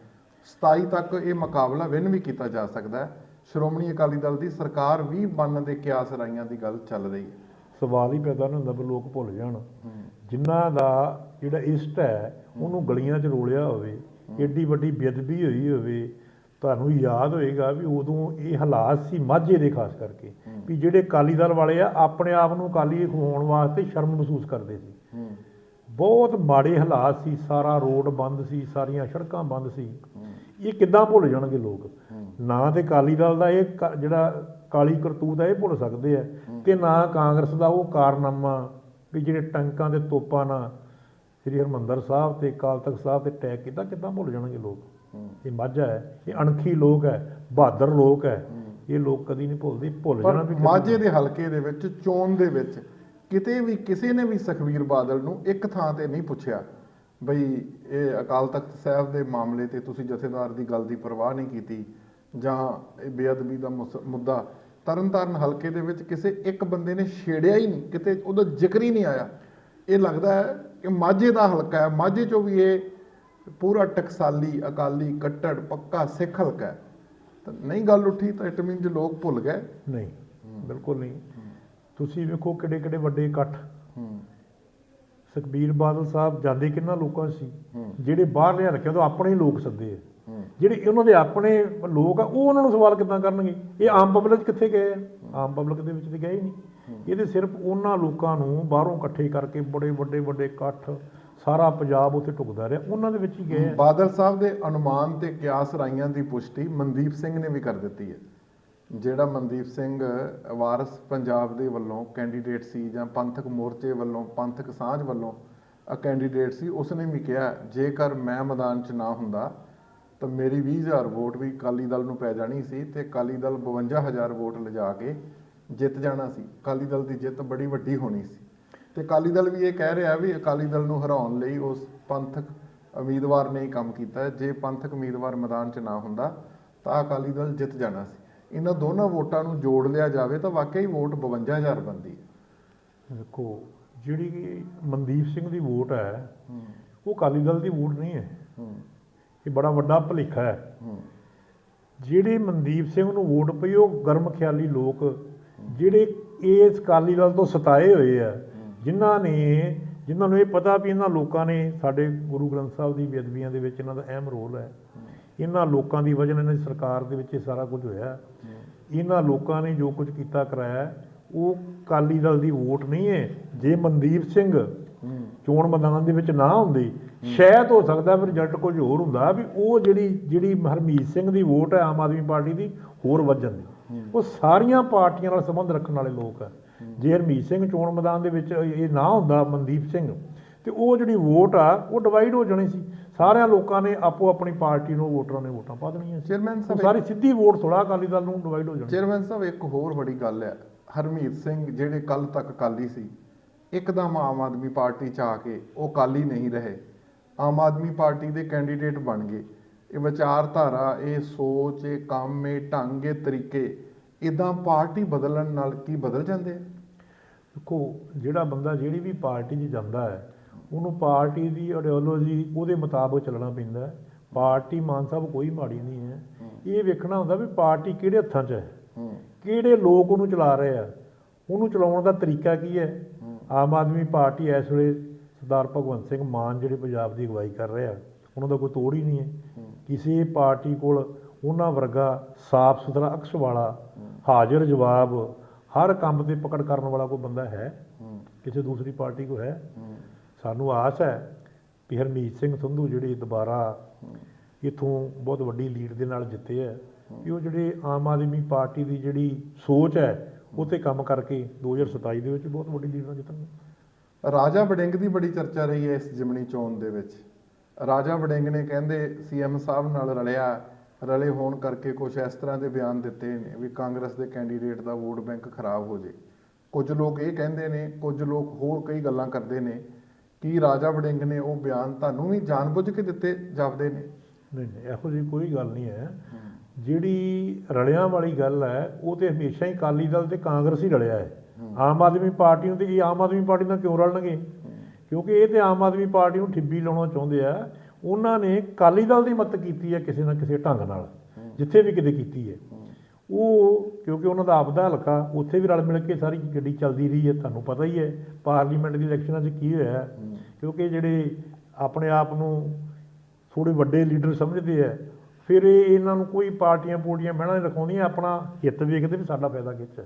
27 ਤੱਕ ਇਹ ਮੁਕਾਬਲਾ ਵਿਨ ਵੀ ਕੀਤਾ ਜਾ ਸਕਦਾ ਹੈ। ਸ਼੍ਰੋਮਣੀ ਅਕਾਲੀ ਦਲ ਦੀ ਸਰਕਾਰ ਵੀ ਬਣਨ ਦੇ ਕਿਆਸ ਰਾਈਆਂ ਦੀ ਗੱਲ ਚੱਲ ਰਹੀ ਹੈ। ਸਵਾਲ ਹੀ ਪੈਦਾ ਨਹੀਂ ਹੁੰਦਾ ਵੀ ਲੋਕ ਭੁੱਲ ਜਾਣ। ਜਿਨ੍ਹਾਂ ਦਾ ਜਿਹੜਾ ਇਸ਼ਟ ਹੈ ਉਹਨੂੰ ਗਲੀਆਂ 'ਚ ਰੋਲਿਆ ਹੋਵੇ ਏਡੀ ਵੱਡੀ ਬੇਅਦਬੀ ਹੋਈ ਹੋਵੇ ਤੁਹਾਨੂੰ ਯਾਦ ਹੋਏਗਾ ਵੀ ਉਦੋਂ ਇਹ ਹਾਲਾਤ ਸੀ ਮਾਝੇ ਦੇ ਖਾਸ ਕਰਕੇ ਵੀ ਜਿਹੜੇ ਅਕਾਲੀ ਦਲ ਵਾਲੇ ਆ ਆਪਣੇ ਆਪ ਨੂੰ ਅਕਾਲੀ ਹੋਣ ਵਾਸਤੇ ਸ਼ਰਮ ਮਹਿਸੂਸ ਕਰਦੇ ਸੀ। ਬਹੁਤ ਮਾੜੇ ਹਾਲਾਤ ਸੀ ਸਾਰਾ ਰੋਡ ਬੰਦ ਸੀ ਸਾਰੀਆਂ ਸੜਕਾਂ ਬੰਦ ਸੀ। ਇਹ ਕਿੱਦਾਂ ਭੁੱਲ ਜਾਣਗੇ ਲੋਕ? ਨਾ ਤੇ ਅਕਾਲੀ ਦਲ ਦਾ ਇਹ ਜਿਹੜਾ ਕਾਲੀ ਕਰਤੂਤ ਹੈ ਇਹ ਭੁੱਲ ਸਕਦੇ ਆ। ਤੇ ਨਾ ਕਾਂਗਰਸ ਦਾ ਉਹ ਕਾਰਨਾਮਾ ਵੀ ਜਿਹੜੇ ਟੰਕਾਂ ਦੇ ਤੋਪਾਂ ਨਾਲ ਸ੍ਰੀ ਹਰਮੰਦਰ ਸਾਹਿਬ ਤੇ ਅਕਾਲ ਤਖਤ ਸਾਹਿਬ ਤੇ ਅਟੈਕ ਕੀਤਾ ਕਿੱਦਾਂ ਭੁੱਲ ਜਾਣਗੇ ਲੋਕ? ਇਹ ਮਾਝਾ ਹੈ ਇਹ ਅਣਖੀ ਲੋਕ ਹੈ ਬਹਾਦਰ ਲੋਕ ਹੈ। ਇਹ ਲੋਕ ਕਦੀ ਨਹੀਂ ਭੁੱਲਦੇ ਭੁੱਲ ਜਾਣਾ ਵੀ ਮਾਝੇ ਦੇ ਹਲਕੇ ਦੇ ਵਿੱਚ ਚੋਣ ਦੇ ਵਿੱਚ ਕਿਤੇ ਵੀ ਕਿਸੇ ਨੇ ਵੀ ਸੁਖਵੀਰ ਬਾਦਲ ਨੂੰ ਇੱਕ ਥਾਂ ਤੇ ਨਹੀਂ ਪੁੱਛਿਆ ਬਈ ਇਹ ਅਕਾਲ ਤਖਤ ਸਾਹਿਬ ਦੇ ਮਾਮਲੇ ਤੇ ਤੁਸੀਂ ਜਥੇਦਾਰ ਦੀ ਗੱਲ ਦੀ ਪਰਵਾਹ ਨਹੀਂ ਕੀਤੀ ਜਾਂ ਇਹ ਬੇਅਦਬੀ ਦਾ ਮੁੱਦਾ ਤਰਨਤਾਰਨ ਹਲਕੇ ਦੇ ਵਿੱਚ ਕਿਸੇ ਇੱਕ ਬੰਦੇ ਨੇ ਛੇੜਿਆ ਹੀ ਨਹੀਂ ਕਿਤੇ ਉਹਦਾ ਜ਼ਿਕਰ ਹੀ ਨਹੀਂ ਆਇਆ। ਇਹ ਲੱਗਦਾ ਹੈ ਕਿ ਮਾਝੇ ਦਾ ਹਲਕਾ ਹੈ ਮਾਝੇ ਚੋਂ ਵੀ ਇਹ ਪੂਰਾ ਟਕਸਾਲੀ ਅਕਾਲੀ ਕੱਟੜ ਪੱਕਾ ਸਿੱਖ ਹਲਕਾ ਤਾਂ ਨਹੀਂ ਗੱਲ ਉੱਠੀ ਤਾਂ ਇਟ ਮੀਨਸ ਲੋਕ ਭੁੱਲ ਗਏ। ਨਹੀਂ ਬਿਲਕੁਲ ਨਹੀਂ। ਤੁਸੀਂ ਵੇਖੋ ਕਿੱਡੇ ਕਿੱਡੇ ਵੱਡੇ ਇਕੱਠ। ਸੁਖਬੀਰ ਬਾਦਲ ਸਾਹਿਬ ਜਾਂਦੇ ਕਿੰਨਾ ਲੋਕਾਂ ਸੀ। ਜਿਹੜੇ ਬਾਹਰਲੇ ਰੱਖਿਆ ਤਾਂ ਆਪਣੇ ਹੀ ਲੋਕ ਸੱਦੇ ਆ। ਜਿਹੜੇ ਉਹਨਾਂ ਦੇ ਆਪਣੇ ਲੋਕ ਆ ਉਹ ਉਹਨਾਂ ਨੂੰ ਸਵਾਲ ਕਿੱਦਾਂ ਕਰਨਗੇ? ਇਹ ਆਮ ਪਬਲਿਕ ਕਿੱਥੇ ਗਏ ਆ? ਆਮ ਪਬਲਿਕ ਦੇ ਵਿੱਚ ਤੇ ਗਏ ਹੀ ਨਹੀਂ। ਇਹਦੇ ਸਿਰਫ ਉਹਨਾਂ ਲੋਕਾਂ ਨੂੰ ਬਾਹਰੋਂ ਇਕੱਠੇ ਕਰਕੇ ਬੜੇ ਵੱਡੇ ਵੱਡੇ ਇਕੱਠ ਸਾਰਾ ਪੰਜਾਬ ਉੱਥੇ ਟੁਕਦਾ ਰਿਹਾ। ਉਹਨਾਂ ਦੇ ਵਿੱਚ ਹੀ ਗਏ। ਬਾਦਲ ਸਾਹਿਬ ਦੇ ਅਨੁਮਾਨ ਤੇ ਕਿਆਸ ਰਾਈਆਂ ਦੀ ਪੁਸ਼ਟੀ ਮਨਦੀਪ ਸਿੰਘ ਨੇ ਵੀ ਕਰ ਦਿੱਤੀ ਹੈ। ਜਿਹੜਾ ਮਨਦੀਪ ਸਿੰਘ, ਵਾਰਸ ਪੰਜਾਬ ਦੇ ਵੱਲੋਂ ਕੈਂਡੀਡੇਟ ਸੀ ਜਾਂ ਪੰਥਕ ਮੋਰਚੇ ਵੱਲੋਂ, ਪੰਥਕ ਸਾਂਝ ਵੱਲੋਂ ਕੈਂਡੀਡੇਟ ਸੀ, ਉਸਨੇ ਵੀ ਕਿਹਾ, ਜੇਕਰ ਮੈਂ ਮੈਦਾਨ 'ਚ ਨਾ ਹੁੰਦਾ, ਤਾਂ ਮੇਰੀ 20000 ਵੋਟ ਵੀ ਅਕਾਲੀ ਦਲ ਨੂੰ ਪੈ ਜਾਣੀ ਸੀ ਤੇ ਅਕਾਲੀ ਦਲ 52000 ਵੋਟ ਲਿਜਾ ਕੇ ਜਿੱਤ ਜਾਣਾ ਸੀ। ਅਕਾਲੀ ਦਲ ਦੀ ਜਿੱਤ ਬੜੀ ਵੱਡੀ ਹੋਣੀ ਸੀ। ਤੇ ਅਕਾਲੀ ਦਲ ਵੀ ਇਹ ਕਹਿ ਰਿਹਾ ਵੀ ਅਕਾਲੀ ਦਲ ਨੂੰ ਹਰਾਉਣ ਲਈ ਉਸ ਪੰਥਕ ਉਮੀਦਵਾਰ ਨੇ ਹੀ ਕੰਮ ਕੀਤਾ। ਜੇ ਪੰਥਕ ਉਮੀਦਵਾਰ ਮੈਦਾਨ 'ਚ ਨਾ ਹੁੰਦਾ ਤਾਂ ਅਕਾਲੀ ਦਲ ਜਿੱਤ ਜਾਣਾ ਸੀ। ਇਹਨਾਂ ਦੋਨਾਂ ਵੋਟਾਂ ਨੂੰ ਜੋੜ ਲਿਆ ਜਾਵੇ ਤਾਂ ਵਾਕਈ ਵੋਟ 52000 ਬਣਦੀ ਦੇਖੋ ਜਿਹੜੀ ਮਨਦੀਪ ਸਿੰਘ ਦੀ ਵੋਟ ਹੈ ਉਹ ਅਕਾਲੀ ਦਲ ਦੀ ਵੋਟ ਨਹੀਂ ਹੈ। ਇਹ ਬੜਾ ਵੱਡਾ ਭੁਲੇਖਾ ਹੂੰ। ਜਿਹੜੇ ਮਨਦੀਪ ਸਿੰਘ ਨੂੰ ਵੋਟ ਪਈ ਉਹ ਗਰਮ ਖਿਆਲੀ ਲੋਕ ਜਿਹੜੇ ਇਸ ਅਕਾਲੀ ਦਲ ਤੋਂ ਸਤਾਏ ਹੋਏ ਆ ਜਿਨ੍ਹਾਂ ਨੇ, ਜਿਨ੍ਹਾਂ ਨੂੰ ਇਹ ਪਤਾ ਵੀ ਇਹਨਾਂ ਲੋਕਾਂ ਨੇ, ਸਾਡੇ ਗੁਰੂ ਗ੍ਰੰਥ ਸਾਹਿਬ ਦੀ ਬੇਅਦਬੀਆਂ ਦੇ ਵਿੱਚ ਇਹਨਾਂ ਦਾ ਅਹਿਮ ਰੋਲ ਹੈ। ਇਹਨਾਂ ਲੋਕਾਂ ਦੀ ਵਜ੍ਹਾ ਨਾਲ ਇਹਨਾਂ ਦੀ ਸਰਕਾਰ ਦੇ ਵਿੱਚ ਇਹ ਸਾਰਾ ਕੁਝ ਹੋਇਆ। ਇਹਨਾਂ ਲੋਕਾਂ ਨੇ ਜੋ ਕੁਝ ਕੀਤਾ ਕਰਾਇਆ, ਉਹ ਅਕਾਲੀ ਦਲ ਦੀ ਵੋਟ ਨਹੀਂ ਹੈ। ਜੇ ਮਨਦੀਪ ਸਿੰਘ ਚੋਣ ਮੈਦਾਨ ਦੇ ਵਿੱਚ ਨਾ ਹੁੰਦੀ, ਸ਼ਾਇਦ ਹੋ ਸਕਦਾ ਫਿਰ ਰਿਜ਼ਲਟ ਕੁਝ ਹੋਰ ਹੁੰਦਾ ਵੀ ਉਹ ਜਿਹੜੀ ਜਿਹੜੀ ਹਰਮੀਤ ਸਿੰਘ ਦੀ ਵੋਟ ਹੈ ਆਮ ਆਦਮੀ ਪਾਰਟੀ ਦੀ, ਹੋਰ ਵੱਧ ਜਾਂਦੀ। ਉਹ ਸਾਰੀਆਂ ਪਾਰਟੀਆਂ ਨਾਲ ਸੰਬੰਧ ਰੱਖਣ ਵਾਲੇ ਲੋਕ ਹੈ ਜੇ ਹਰਮੀਤ ਸਿੰਘ ਚੋਣ ਮੈਦਾਨ ਦੇ ਵਿੱਚ ਇਹ ਨਾ ਹੁੰਦਾ ਮਨਦੀਪ ਸਿੰਘ ਤੇ ਉਹ ਜਿਹੜੀ ਵੋਟ ਆ ਉਹ ਡਿਵਾਈਡ ਹੋ ਜਾਣੀ ਸੀ। ਸਾਰਿਆਂ ਲੋਕਾਂ ਨੇ ਆਪੋ ਆਪਣੀ ਪਾਰਟੀ ਨੂੰ ਵੋਟਰਾਂ ਨੇ ਵੋਟਾਂ ਪਾ ਦੇਣੀਆਂ ਚੇਅਰਮੈਨ ਸਾਹਿਬ ਸਾਰੀ ਸਿੱਧੀ ਵੋਟ ਥੋੜਾ ਅਕਾਲੀ ਦਲ ਨੂੰ ਡਿਵਾਈਡ ਹੋ ਜਾਣੀ ਚੇਅਰਮੈਨ ਸਾਹਿਬ ਇੱਕ ਹੋਰ ਬੜੀ ਗੱਲ ਹੈ। ਹਰਮੀਤ ਸਿੰਘ ਜਿਹੜੇ ਕੱਲ ਤੱਕ ਕਾਲੀ ਸੀ ਇੱਕਦਮ ਆਮ ਆਦਮੀ ਪਾਰਟੀ ਚ ਆ ਕੇ ਉਹ ਕਾਲੀ ਨਹੀਂ ਰਹੇ। ਆਮ ਆਦਮੀ ਪਾਰਟੀ ਦੇ ਕੈਂਡੀਡੇਟ ਬਣ ਗਏ। ਇਹ ਵਿਚਾਰਧਾਰਾ ਇਹ ਸੋਚ ਇਹ ਕੰਮ ਇਹ ਢੰਗ ਇਹ ਤਰੀਕੇ ਇਦਾਂ ਪਾਰਟੀ ਬਦਲਣ ਨਾਲ ਕੀ ਬਦਲ ਜਾਂਦੇ ਆ? ਦੇਖੋ ਜਿਹੜਾ ਬੰਦਾ ਜਿਹੜੀ ਵੀ ਪਾਰਟੀ 'ਚ ਜਾਂਦਾ ਹੈ ਉਹਨੂੰ ਪਾਰਟੀ ਦੀ ਆਈਡੀਓਲੋਜੀ ਉਹਦੇ ਮੁਤਾਬਕ ਚੱਲਣਾ ਪੈਂਦਾ ਪਾਰਟੀ ਮਾਨ ਸਾਹਿਬ ਕੋਈ ਮਾੜੀ ਨਹੀਂ ਹੈ। ਇਹ ਵੇਖਣਾ ਹੁੰਦਾ ਵੀ ਪਾਰਟੀ ਕਿਹੜੇ ਹੱਥਾਂ 'ਚ ਹੂੰ? ਕਿਹੜੇ ਲੋਕ ਉਹਨੂੰ ਚਲਾ ਰਹੇ ਆ? ਉਹਨੂੰ ਚਲਾਉਣ ਦਾ ਤਰੀਕਾ ਕੀ ਹੈ? ਆਮ ਆਦਮੀ ਪਾਰਟੀ ਇਸ ਵੇਲੇ ਸਰਦਾਰ ਭਗਵੰਤ ਸਿੰਘ ਮਾਨ ਜਿਹੜੇ ਪੰਜਾਬ ਦੀ ਅਗਵਾਈ ਕਰ ਰਹੇ ਆ ਉਹਨਾਂ ਦਾ ਕੋਈ ਤੋੜ ਹੀ ਨਹੀਂ ਹੈ। ਕਿਸੇ ਪਾਰਟੀ ਕੋਲ ਉਹਨਾਂ ਵਰਗਾ ਸਾਫ਼ ਸੁਥਰਾ ਅਕਸ ਵਾਲਾ ਹਾਜ਼ਰ ਜਵਾਬ ਹਰ ਕੰਮ ਤੇ ਪਕੜ ਕਰਨ ਵਾਲਾ ਕੋਈ ਬੰਦਾ ਹੈ? ਕਿਸੇ ਦੂਸਰੀ ਪਾਰਟੀ ਕੋ ਹੈ? ਹੂੰ। ਸਾਨੂੰ ਆਸ ਹੈ ਕਿ ਹਰਮੀਤ ਸਿੰਘ ਸੰਧੂ ਜਿਹੜੇ ਦੁਬਾਰਾ ਇਥੋਂ ਬਹੁਤ ਵੱਡੀ ਲੀਡ ਦੇ ਨਾਲ ਜਿੱਤੇ ਹੈ ਕਿ ਉਹ ਜਿਹੜੇ ਆਮ ਆਦਮੀ ਪਾਰਟੀ ਦੀ ਜਿਹੜੀ ਸੋਚ ਹੈ ਉਹ ਤੇ ਕੰਮ ਕਰਕੇ 2027 ਦੇ ਵਿੱਚ ਬਹੁਤ ਵੱਡੀ ਲੀਡ ਨਾਲ ਜਿੱਤਣਗੇ। ਰਾਜਾ ਵੜਿੰਗ ਦੀ ਬੜੀ ਚਰਚਾ ਰਹੀ ਹੈ ਇਸ ਜਿਮਣੀ ਚੋਣ ਦੇ ਵਿੱਚ। ਰਾਜਾ ਵੜਿੰਗ ਨੇ ਕਹਿੰਦੇ ਸੀਐਮ ਸਾਹਿਬ ਨਾਲ ਰਲਿਆ ਰਲੇ ਹੋਣ ਕਰਕੇ ਕੁਝ ਇਸ ਤਰ੍ਹਾਂ ਦੇ ਬਿਆਨ ਦਿੱਤੇ ਨੇ ਵੀ ਕਾਂਗਰਸ ਦੇ ਕੈਂਡੀਡੇਟ ਦਾ ਵੋਟ ਬੈਂਕ ਖਰਾਬ ਹੋ ਜੇ। ਕੁਝ ਲੋਕ ਇਹ ਕਹਿੰਦੇ ਨੇ ਕੁਝ ਲੋਕ ਹੋਰ ਕਈ ਗੱਲਾਂ ਕਰਦੇ ਨੇ ਕਿ ਰਾਜਾ ਵੜਿੰਗ ਨੇ ਉਹ ਬਿਆਨ ਤੁਹਾਨੂੰ ਵੀ ਜਾਣਬੁੱਝ ਕੇ ਦਿੱਤੇ ਜਾਪਦੇ ਨੇ। ਨਹੀਂ ਨਹੀਂ ਇਹੋ ਜਿਹੀ ਕੋਈ ਗੱਲ ਨਹੀਂ ਹੈ। ਜਿਹੜੀ ਰਲਿਆਂ ਵਾਲੀ ਗੱਲ ਹੈ ਉਹ ਤੇ ਹਮੇਸ਼ਾ ਹੀ ਅਕਾਲੀ ਦਲ ਤੇ ਕਾਂਗਰਸ ਹੀ ਰਲਿਆ ਹੈ। ਆਮ ਆਦਮੀ ਪਾਰਟੀ ਨੂੰ ਤੇ ਇਹ ਆਮ ਆਦਮੀ ਪਾਰਟੀ ਨਾਲ ਕਿਉਂ ਰਲਣਗੇ? ਕਿਉਂਕਿ ਇਹ ਤੇ ਆਮ ਆਦਮੀ ਪਾਰਟੀ ਨੂੰ ਠਿੱਬੀ ਲਾਉਣਾ ਚਾਹੁੰਦੇ ਆ ਉਹਨਾਂ ਨੇ ਅਕਾਲੀ ਦਲ ਦੀ ਮਦਦ ਕੀਤੀ ਹੈ ਕਿਸੇ ਨਾ ਕਿਸੇ ਢੰਗ ਨਾਲ ਜਿੱਥੇ ਵੀ ਕਿਤੇ ਕੀਤੀ ਹੈ। ਉਹ ਕਿਉਂਕਿ ਉਹਨਾਂ ਦਾ ਆਪਦਾ ਹਲਕਾ ਉੱਥੇ ਵੀ ਰਲ ਮਿਲ ਕੇ ਸਾਰੀ ਗੱਡੀ ਚੱਲਦੀ ਰਹੀ ਹੈ ਤੁਹਾਨੂੰ ਪਤਾ ਹੀ ਹੈ ਪਾਰਲੀਮੈਂਟ ਦੀ ਇਲੈਕਸ਼ਨਾਂ 'ਚ ਕੀ ਹੋਇਆ। ਕਿਉਂਕਿ ਜਿਹੜੇ ਆਪਣੇ ਆਪ ਨੂੰ ਥੋੜੇ ਵੱਡੇ ਲੀਡਰ ਸਮਝਦੇ ਆ ਫਿਰ ਇਹ ਇਹਨਾਂ ਨੂੰ ਕੋਈ ਪਾਰਟੀਆਂ ਪੂਰਟੀਆਂ ਬਹਿਣਾ ਨਹੀਂ ਰਖਾਉਂਦੀਆਂ ਆਪਣਾ ਹਿੱਤ ਵੇਖਦੇ ਵੀ ਸਾਡਾ ਫਾਇਦਾ ਕਿੱਥੇ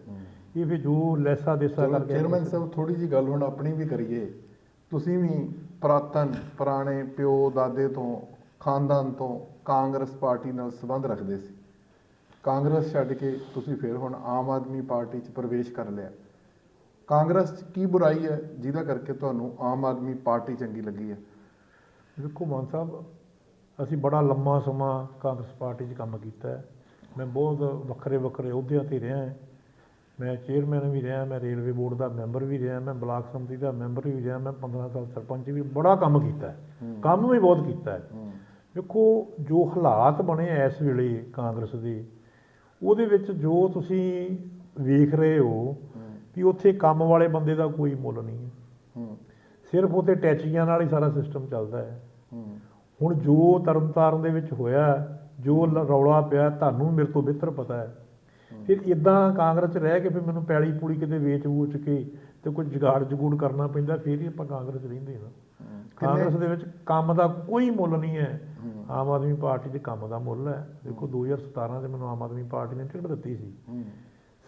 ਇਹ ਫਿਰ ਜੋ ਲੈਸਾ ਦੇਸਾ ਕਰਕੇ ਚੇਅਰਮੈਨ ਸਾਹਿਬ ਥੋੜੀ ਜੀ ਗੱਲ ਹੁਣ ਆਪਣੀ ਵੀ ਕਰੀਏ। ਤੁਸੀਂ ਵੀ ਪ੍ਰਾਤਨ ਪੁਰਾਣੇ ਪਿਓ ਦਾਦੇ ਤੋਂ, ਖਾਨਦਾਨ ਤੋਂ ਕਾਂਗਰਸ ਪਾਰਟੀ ਨਾਲ ਸੰਬੰਧ ਰੱਖਦੇ ਸੀ। ਕਾਂਗਰਸ ਛੱਡ ਕੇ ਤੁਸੀਂ ਫਿਰ ਹੁਣ ਆਮ ਆਦਮੀ ਪਾਰਟੀ 'ਚ ਪ੍ਰਵੇਸ਼ ਕਰ ਲਿਆ। ਕਾਂਗਰਸ 'ਚ ਕੀ ਬੁਰਾਈ ਹੈ? ਜਿਹਦਾ ਕਰਕੇ ਤੁਹਾਨੂੰ ਆਮ ਆਦਮੀ ਪਾਰਟੀ ਚੰਗੀ ਲੱਗੀ ਹੈ। ਦੇਖੋ ਮਾਨ ਸਾਹਿਬ, ਅਸੀਂ ਬੜਾ ਲੰਮਾ ਸਮਾਂ ਕਾਂਗਰਸ ਪਾਰਟੀ 'ਚ ਕੰਮ ਕੀਤਾ ਹੈ। ਮੈਂ ਬਹੁਤ ਵੱਖਰੇ ਵੱਖਰੇ ਅਹੁਦਿਆਂ ਤੇ ਰਿਹਾ ਹਾਂ। ਮੈਂ ਚੇਅਰਮੈਨ ਵੀ ਰਿਹਾ ਮੈਂ ਰੇਲਵੇ ਬੋਰਡ ਦਾ ਮੈਂਬਰ ਵੀ ਰਿਹਾ ਮੈਂ ਬਲਾਕ ਸੰਮਤੀ ਦਾ ਮੈਂਬਰ ਵੀ ਰਿਹਾ ਮੈਂ 15 ਸਾਲ ਸਰਪੰਚ ਵੀ ਬੜਾ ਕੰਮ ਕੀਤਾ ਕੰਮ ਵੀ ਬਹੁਤ ਕੀਤਾ ਹੈ। ਵੇਖੋ ਜੋ ਹਾਲਾਤ ਬਣੇ ਇਸ ਵੇਲੇ ਕਾਂਗਰਸ ਦੇ ਉਹਦੇ ਵਿੱਚ ਜੋ ਤੁਸੀਂ ਵੇਖ ਰਹੇ ਹੋ ਵੀ ਉੱਥੇ ਕੰਮ ਵਾਲੇ ਬੰਦੇ ਦਾ ਕੋਈ ਮੁੱਲ ਨਹੀਂ ਹੈ। ਸਿਰਫ ਉੱਥੇ ਟੈਚੀਆਂ ਨਾਲ ਹੀ ਸਾਰਾ ਸਿਸਟਮ ਚੱਲਦਾ ਹੈ। ਹੁਣ ਜੋ ਤਰਨਤਾਰਨ ਦੇ ਵਿੱਚ ਹੋਇਆ ਜੋ ਰੌਲਾ ਪਿਆ ਤੁਹਾਨੂੰ ਮੇਰੇ ਤੋਂ ਬਿਹਤਰ ਪਤਾ ਹੈ। ਫਿਰ ਇਦਾਂ ਕਾਂਗਰਸ 'ਚ ਰਹਿ ਕੇ ਫਿਰ ਮੈਨੂੰ ਪੈਲੀ ਪੂੜੀ ਕਿਤੇ ਵੇਚ ਵੂਚ ਕੇ ਤੇ ਕੋਈ ਜੁਗਾੜ ਜਗੂੜ ਕਰਨਾ ਪੈਂਦਾ ਫਿਰ ਹੀ ਆਪਾਂ ਕਾਂਗਰਸ ਰਹਿੰਦੇ ਹਾਂ। ਕਾਂਗਰਸ ਦੇ ਵਿੱਚ ਕੰਮ ਦਾ ਕੋਈ ਮੁੱਲ ਨਹੀਂ ਹੈ। ਆਮ ਆਦਮੀ ਪਾਰਟੀ ਦੇ ਕੰਮ ਦਾ ਮੁੱਲ ਹੈ। ਦੇਖੋ 2017 'ਚ ਮੈਨੂੰ ਆਮ ਆਦਮੀ ਪਾਰਟੀ ਨੇ ਟਿਕਟ ਦਿੱਤੀ ਸੀ।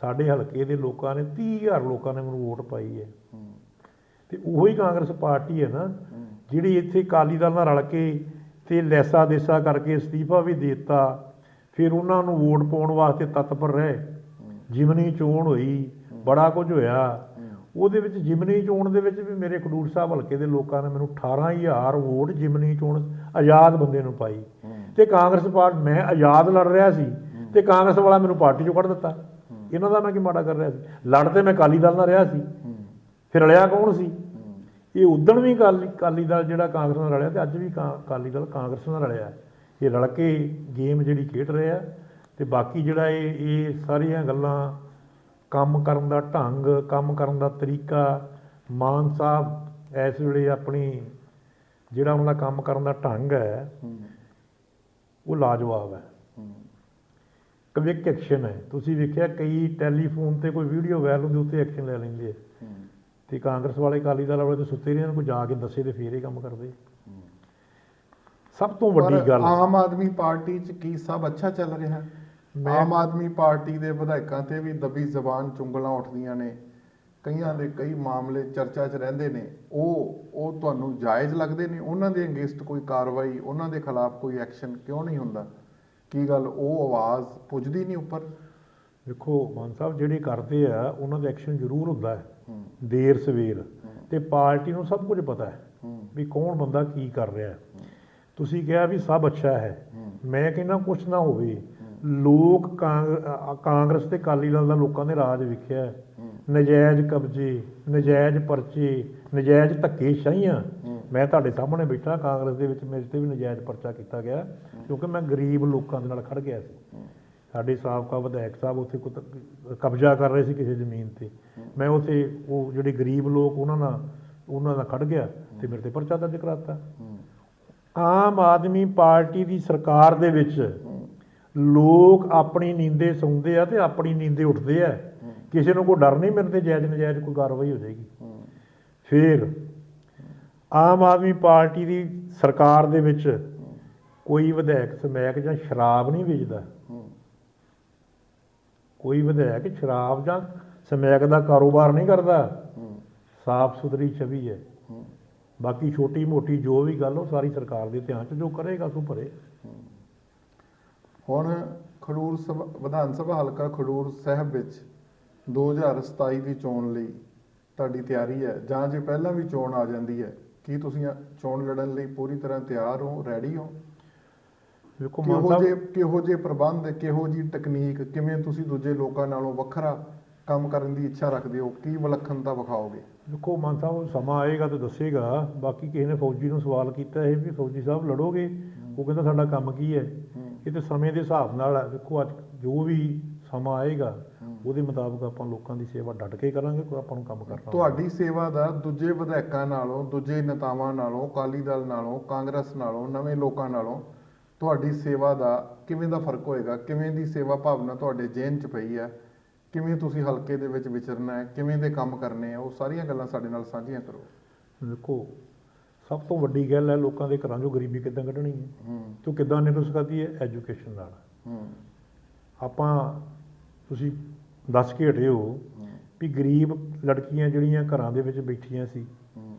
ਸਾਡੇ ਹਲਕੇ ਦੇ ਲੋਕਾਂ ਨੇ 30000 ਲੋਕਾਂ ਨੇ ਮੈਨੂੰ ਵੋਟ ਪਾਈ ਹੈ। ਤੇ ਉਹੀ ਕਾਂਗਰਸ ਪਾਰਟੀ ਹੈ ਨਾ ਜਿਹੜੀ ਇੱਥੇ ਅਕਾਲੀ ਦਲ ਨਾਲ ਰਲ ਕੇ ਤੇ ਲੈਸਾ ਦੇਸਾ ਕਰਕੇ ਅਸਤੀਫਾ ਵੀ ਦੇ ਦਿੱਤਾ। ਫਿਰ ਉਹਨਾਂ ਨੂੰ ਵੋਟ ਪਾਉਣ ਵਾਸਤੇ ਤਤਪਰ ਰਹੇ। ਜਿਮਨੀ ਚੋਣ ਹੋਈ, ਬੜਾ ਕੁਝ ਹੋਇਆ। ਉਹਦੇ ਵਿੱਚ ਜਿਮਨੀ ਚੋਣ ਦੇ ਵਿੱਚ ਵੀ ਮੇਰੇ ਖਡੂਰ ਸਾਹਿਬ ਹਲਕੇ ਦੇ ਲੋਕਾਂ ਨੇ ਮੈਨੂੰ 18000 ਵੋਟ ਜਿਮਨੀ ਚੋਣ ਆਜ਼ਾਦ ਬੰਦੇ ਨੂੰ ਪਾਈ। ਤੇ ਕਾਂਗਰਸ ਪਾਰਟੀ, ਮੈਂ ਆਜ਼ਾਦ ਲੜ ਰਿਹਾ ਸੀ ਤੇ ਕਾਂਗਰਸ ਵਾਲਾ ਮੈਨੂੰ ਪਾਰਟੀ ਚੋਂ ਕੱਢ ਦਿੱਤਾ। ਇਹਨਾਂ ਦਾ ਮੈਂ ਕੀ ਮਾੜਾ ਕਰ ਰਿਹਾ ਸੀ? ਲੜਦੇ ਮੈਂ ਅਕਾਲੀ ਦਲ ਨਾਲ ਰਿਹਾ ਸੀ। ਫਿਰ ਰਲਿਆ ਕੌਣ ਸੀ? ਇਹ ਉਦਣ ਵੀ ਅਕਾਲੀ ਅਕਾਲੀ ਦਲ ਜਿਹੜਾ ਕਾਂਗਰਸ ਨਾਲ ਰਲਿਆ ਤੇ ਅੱਜ ਵੀ ਕਾਂ- ਅਕਾਲੀ ਦਲ ਕਾਂਗਰਸ ਨਾਲ ਰਲਿਆ। ਇਹ ਰਲ ਕੇ ਗੇਮ ਜਿਹੜੀ ਖੇਡ ਰਹੇ ਆ ਤੇ ਬਾਕੀ ਜਿਹੜਾ ਇਹ ਇਹ ਸਾਰੀਆਂ ਗੱਲਾਂ ਕੰਮ ਕਰਨ ਦਾ ਢੰਗ, ਕੰਮ ਕਰਨ ਦਾ ਤਰੀਕਾ, ਮਾਨ ਸਾਹਿਬ ਇਸ ਵੇਲੇ ਆਪਣੀ ਜਿਹੜਾ ਉਹਨਾਂ ਦਾ ਕੰਮ ਕਰਨ ਦਾ ਢੰਗ ਹੈ, ਉਹ ਲਾਜਵਾਬ ਹੈ। ਕਵਿਕ ਐਕਸ਼ਨ ਹੈ। ਤੁਸੀਂ ਵੇਖਿਆ ਕਈ ਟੈਲੀਫੋਨ ਤੇ ਕੋਈ ਵੀਡੀਓ ਵਾਇਰਲ ਹੁੰਦੀ ਉੱਤੇ ਐਕਸ਼ਨ ਲੈ ਲੈਂਦੇ ਆ। ਤੇ ਕਾਂਗਰਸ ਵਾਲੇ, ਅਕਾਲੀ ਦਲ ਵਾਲੇ ਤੇ ਸੁੱਤੇ ਰਹੇ ਨੇ, ਕੋਈ ਜਾ ਕੇ ਦੱਸੇ ਤੇ ਫੇਰ ਇਹ ਕੰਮ ਕਰਦੇ। ਸਭ ਤੋਂ ਵੱਡੀ ਗੱਲ। ਆਮ ਆਦਮੀ ਪਾਰਟੀ 'ਚ ਕੀ ਸਭ ਅੱਛਾ ਚੱਲ ਰਿਹਾ? ਹੈ ਆਮ ਆਦਮੀ ਪਾਰਟੀ ਦੇ ਵਿਧਾਇਕਾਂ ਤੇ ਵੀ ਦਬੀ ਜ਼ਬਾਨ ਚੁੰਗਲਾਂ ਉੱਠਦੀਆਂ ਨੇ। ਕਈਆਂ ਦੇ ਕਈ ਮਾਮਲੇ ਚਰਚਾ 'ਚ ਰਹਿੰਦੇ ਨੇ। ਉਹ ਉਹ ਤੁਹਾਨੂੰ ਜਾਇਜ਼ ਲੱਗਦੇ ਨੇ? ਉਹਨਾਂ ਦੇ ਅਗੇਂਸਟ ਕੋਈ ਕਾਰਵਾਈ ਉਹਨਾਂ ਦੇ ਖਿਲਾਫ ਕੋਈ ਐਕਸ਼ਨ ਕਿਉਂ ਨਹੀਂ ਹੁੰਦਾ? ਕੀ ਗੱਲ ਉਹ ਆਵਾਜ਼ ਪੁੱਜਦੀ ਨਹੀਂ ਉੱਪਰ? ਵੇਖੋ ਮਾਨ ਸਾਹਿਬ ਜਿਹੜੇ ਕਰਦੇ ਆ ਉਹਨਾਂ ਦਾ ਐਕਸ਼ਨ ਜ਼ਰੂਰ ਹੁੰਦਾ ਹੈ। ਦੇਰ ਸਵੇਰ। ਤੇ ਪਾਰਟੀ ਨੂੰ ਸਭ ਕੁਝ ਪਤਾ ਹੂੰ। ਵੀ ਕੌਣ ਬੰਦਾ ਕੀ ਕਰ ਰਿਹਾ ਹੈ। ਤੁਸੀਂ ਕਿਹਾ ਵੀ ਸਭ ਅੱਛਾ ਹੈ। ਮੈਂ ਕਹਿੰਦਾ ਕੁਛ ਨਾ ਹੋਵੇ। ਲੋਕ ਕਾਂਗਰਸ ਤੇ ਅਕਾਲੀ ਦਲ ਦਾ ਲੋਕਾਂ ਨੇ ਰਾਜ ਵੇਖਿਆ ਨਜਾਇਜ਼ ਕਬਜ਼ੇ ਨਜਾਇਜ਼ ਪਰਚੇ ਨਜਾਇਜ਼ ਧੱਕੇ ਸ਼ਾਹੀਆਂ। ਮੈਂ ਤੁਹਾਡੇ ਸਾਹਮਣੇ ਬੈਠਾ ਕਾਂਗਰਸ ਦੇ ਵਿੱਚ ਮੇਰੇ ਤੇ ਵੀ ਨਜਾਇਜ਼ ਪਰਚਾ ਕੀਤਾ ਗਿਆ ਕਿਉਂਕਿ ਮੈਂ ਗਰੀਬ ਲੋਕਾਂ ਦੇ ਨਾਲ ਖੜ ਗਿਆ ਸੀ। ਸਾਡੇ ਸਾਬਕਾ ਵਿਧਾਇਕ ਸਾਹਿਬ ਉੱਥੇ ਕਬਜ਼ਾ ਕਰ ਰਹੇ ਸੀ ਕਿਸੇ ਜ਼ਮੀਨ ਤੇ। ਮੈਂ ਉੱਥੇ ਉਹ ਜਿਹੜੇ ਗਰੀਬ ਲੋਕ ਉਹਨਾਂ ਨਾਲ ਉਹਨਾਂ ਨਾਲ ਖੜ ਗਿਆ ਤੇ ਮੇਰੇ ਤੇ ਪਰਚਾ ਦਰਜ ਕਰਾਤਾ। ਆਮ ਆਦਮੀ ਪਾਰਟੀ ਦੀ ਸਰਕਾਰ ਦੇ ਵਿੱਚ ਲੋਕ ਆਪਣੀ ਨੀਂਦੇ ਸੌਂਦੇ ਆ ਤੇ ਆਪਣੀ ਨੀਂਦੇ ਉੱਠਦੇ ਆ। ਕਿਸੇ ਨੂੰ ਕੋਈ ਡਰ ਨਹੀਂ, ਮੇਰੇ ਤੇ ਜਾਇਜ਼ ਨਜਾਇਜ਼ ਕੋਈ ਕਾਰਵਾਈ ਹੋ ਜਾਏਗੀ। ਫਿਰ ਆਮ ਆਦਮੀ ਪਾਰਟੀ ਦੀ ਸਰਕਾਰ ਦੇ ਵਿੱਚ ਕੋਈ ਵਿਧਾਇਕ ਸਮੈਕ ਜਾਂ ਸ਼ਰਾਬ ਨਹੀਂ ਵੇਚਦਾ। ਕੋਈ ਵਿਧਾਇਕ ਸ਼ਰਾਬ ਜਾਂ ਸਮੈਕ ਦਾ ਕਾਰੋਬਾਰ ਨਹੀਂ ਕਰਦਾ। ਸਾਫ਼ ਸੁਥਰੀ ਛਵੀ ਹੈ। ਬਾਕੀ ਛੋਟੀ ਮੋਟੀ ਜੋ ਵੀ ਗੱਲ ਉਹ ਸਾਰੀ ਸਰਕਾਰ ਦੇ ਧਿਆਨ 'ਚ ਜੋ ਕਰੇਗਾ ਸੋ ਭਰੇ। ਹੁਣ ਖਡੂਰ ਵਿਧਾਨ ਸਭਾ ਹਲਕਾ ਖਡੂਰ ਸਾਹਿਬ ਵਿੱਚ 2027 ਦੀ ਚੋਣ ਲਈ ਤੁਹਾਡੀ ਤਿਆਰੀ ਹੈ। ਜਾਂ ਜੇ ਪਹਿਲਾਂ ਵੀ ਚੋਣ ਆ ਜਾਂਦੀ ਹੈ ਕੀ ਤੁਸੀਂ ਚੋਣ ਲੜਨ ਲਈ ਪੂਰੀ ਤਰ੍ਹਾਂ ਤਿਆਰ ਹੋ ਰੈਡੀ ਹੋ? ਵੇਖੋ ਮਾਨ ਕਿਹੋ ਸਾਹਿਬ ਜੇ ਕਿਹੋ ਜੇ ਪ੍ਰਬੰਧ ਕਿਹੋ ਜੀ ਟੈਕਨੀਕ ਕਿਵੇਂ ਤੁਸੀਂ ਦੂਜੇ ਲੋਕਾਂ ਨਾਲੋਂ ਵੱਖਰਾ ਕੰਮ ਕਰਨ ਦੀ ਇੱਛਾ ਰੱਖਦੇ ਹੋ ਕੀ ਵਿਲੱਖਣਤਾ ਵਿਖਾਓਗੇ? ਦੇਖੋ ਮਾਨ ਸਾਹਿਬ ਸਮਾਂ ਆਏਗਾ ਤਾਂ ਦੱਸੇਗਾ। ਬਾਕੀ ਕਿਸੇ ਨੇ ਫੌਜੀ ਨੂੰ ਸਵਾਲ ਕੀਤਾ ਇਹ ਵੀ ਫੌਜੀ ਸਾਹਿਬ ਲੜੋਗੇ? ਉਹ ਕਹਿੰਦਾ ਸਾਡਾ ਕੰਮ ਕੀ ਹੈ? ਇਹ ਤੇ ਸਮੇਂ ਦੇ ਹਿਸਾਬ ਨਾਲ ਹੈ। ਦੇਖੋ ਅੱਜ ਜੋ ਵੀ ਸਮਾਂ ਆਏਗਾ ਉਹਦੇ ਮੁਤਾਬਕ ਆਪਾਂ ਲੋਕਾਂ ਦੀ ਸੇਵਾ ਡਟ ਕੇ ਕਰਾਂਗੇ ਕੋਈ ਆਪਾਂ ਨੂੰ ਕੰਮ ਕਰਨਾ ਤੁਹਾਡੀ ਸੇਵਾ ਦਾ ਦੂਜੇ ਵਿਧਾਇਕਾਂ ਨਾਲੋਂ ਦੂਜੇ ਨੇਤਾਵਾਂ ਨਾਲੋਂ ਅਕਾਲੀ ਦਲ ਨਾਲੋਂ ਕਾਂਗਰਸ ਨਾਲੋਂ ਨਵੇਂ ਲੋਕਾਂ ਨਾਲੋਂ ਤੁਹਾਡੀ ਸੇਵਾ ਦਾ ਕਿਵੇਂ ਦਾ ਫ਼ਰਕ ਹੋਏਗਾ? ਕਿਵੇਂ ਦੀ ਸੇਵਾ ਭਾਵਨਾ ਤੁਹਾਡੇ ਜੇਨ 'ਚ ਪਈ ਹੈ? ਕਿਵੇਂ ਤੁਸੀਂ ਹਲਕੇ ਦੇ ਵਿੱਚ ਵਿਚਰਨਾ ਹੈ ਕਿਵੇਂ ਦੇ ਕੰਮ ਕਰਨੇ ਆ ਉਹ ਸਾਰੀਆਂ ਗੱਲਾਂ ਸਾਡੇ ਨਾਲ ਸਾਂਝੀਆਂ ਕਰੋ। ਦੇਖੋ ਸਭ ਤੋਂ ਵੱਡੀ ਗੱਲ ਹੈ ਲੋਕਾਂ ਦੇ ਘਰਾਂ 'ਚੋਂ ਗਰੀਬੀ ਕਿੱਦਾਂ ਕੱਢਣੀ ਹੈ? ਹੂੰ। ਤੋਂ ਕਿੱਦਾਂ ਨਿਕਲ ਸਕਦੀ ਹੈ? ਐਜੂਕੇਸ਼ਨ ਨਾਲ। ਹੂੰ। ਆਪਾਂ ਤੁਸੀਂ ਦੱਸ ਕੇ ਹਟੇ ਹੋ ਵੀ ਗਰੀਬ ਲੜਕੀਆਂ ਜਿਹੜੀਆਂ ਘਰਾਂ ਦੇ ਵਿੱਚ ਬੈਠੀਆਂ ਸੀ ਹੂੰ।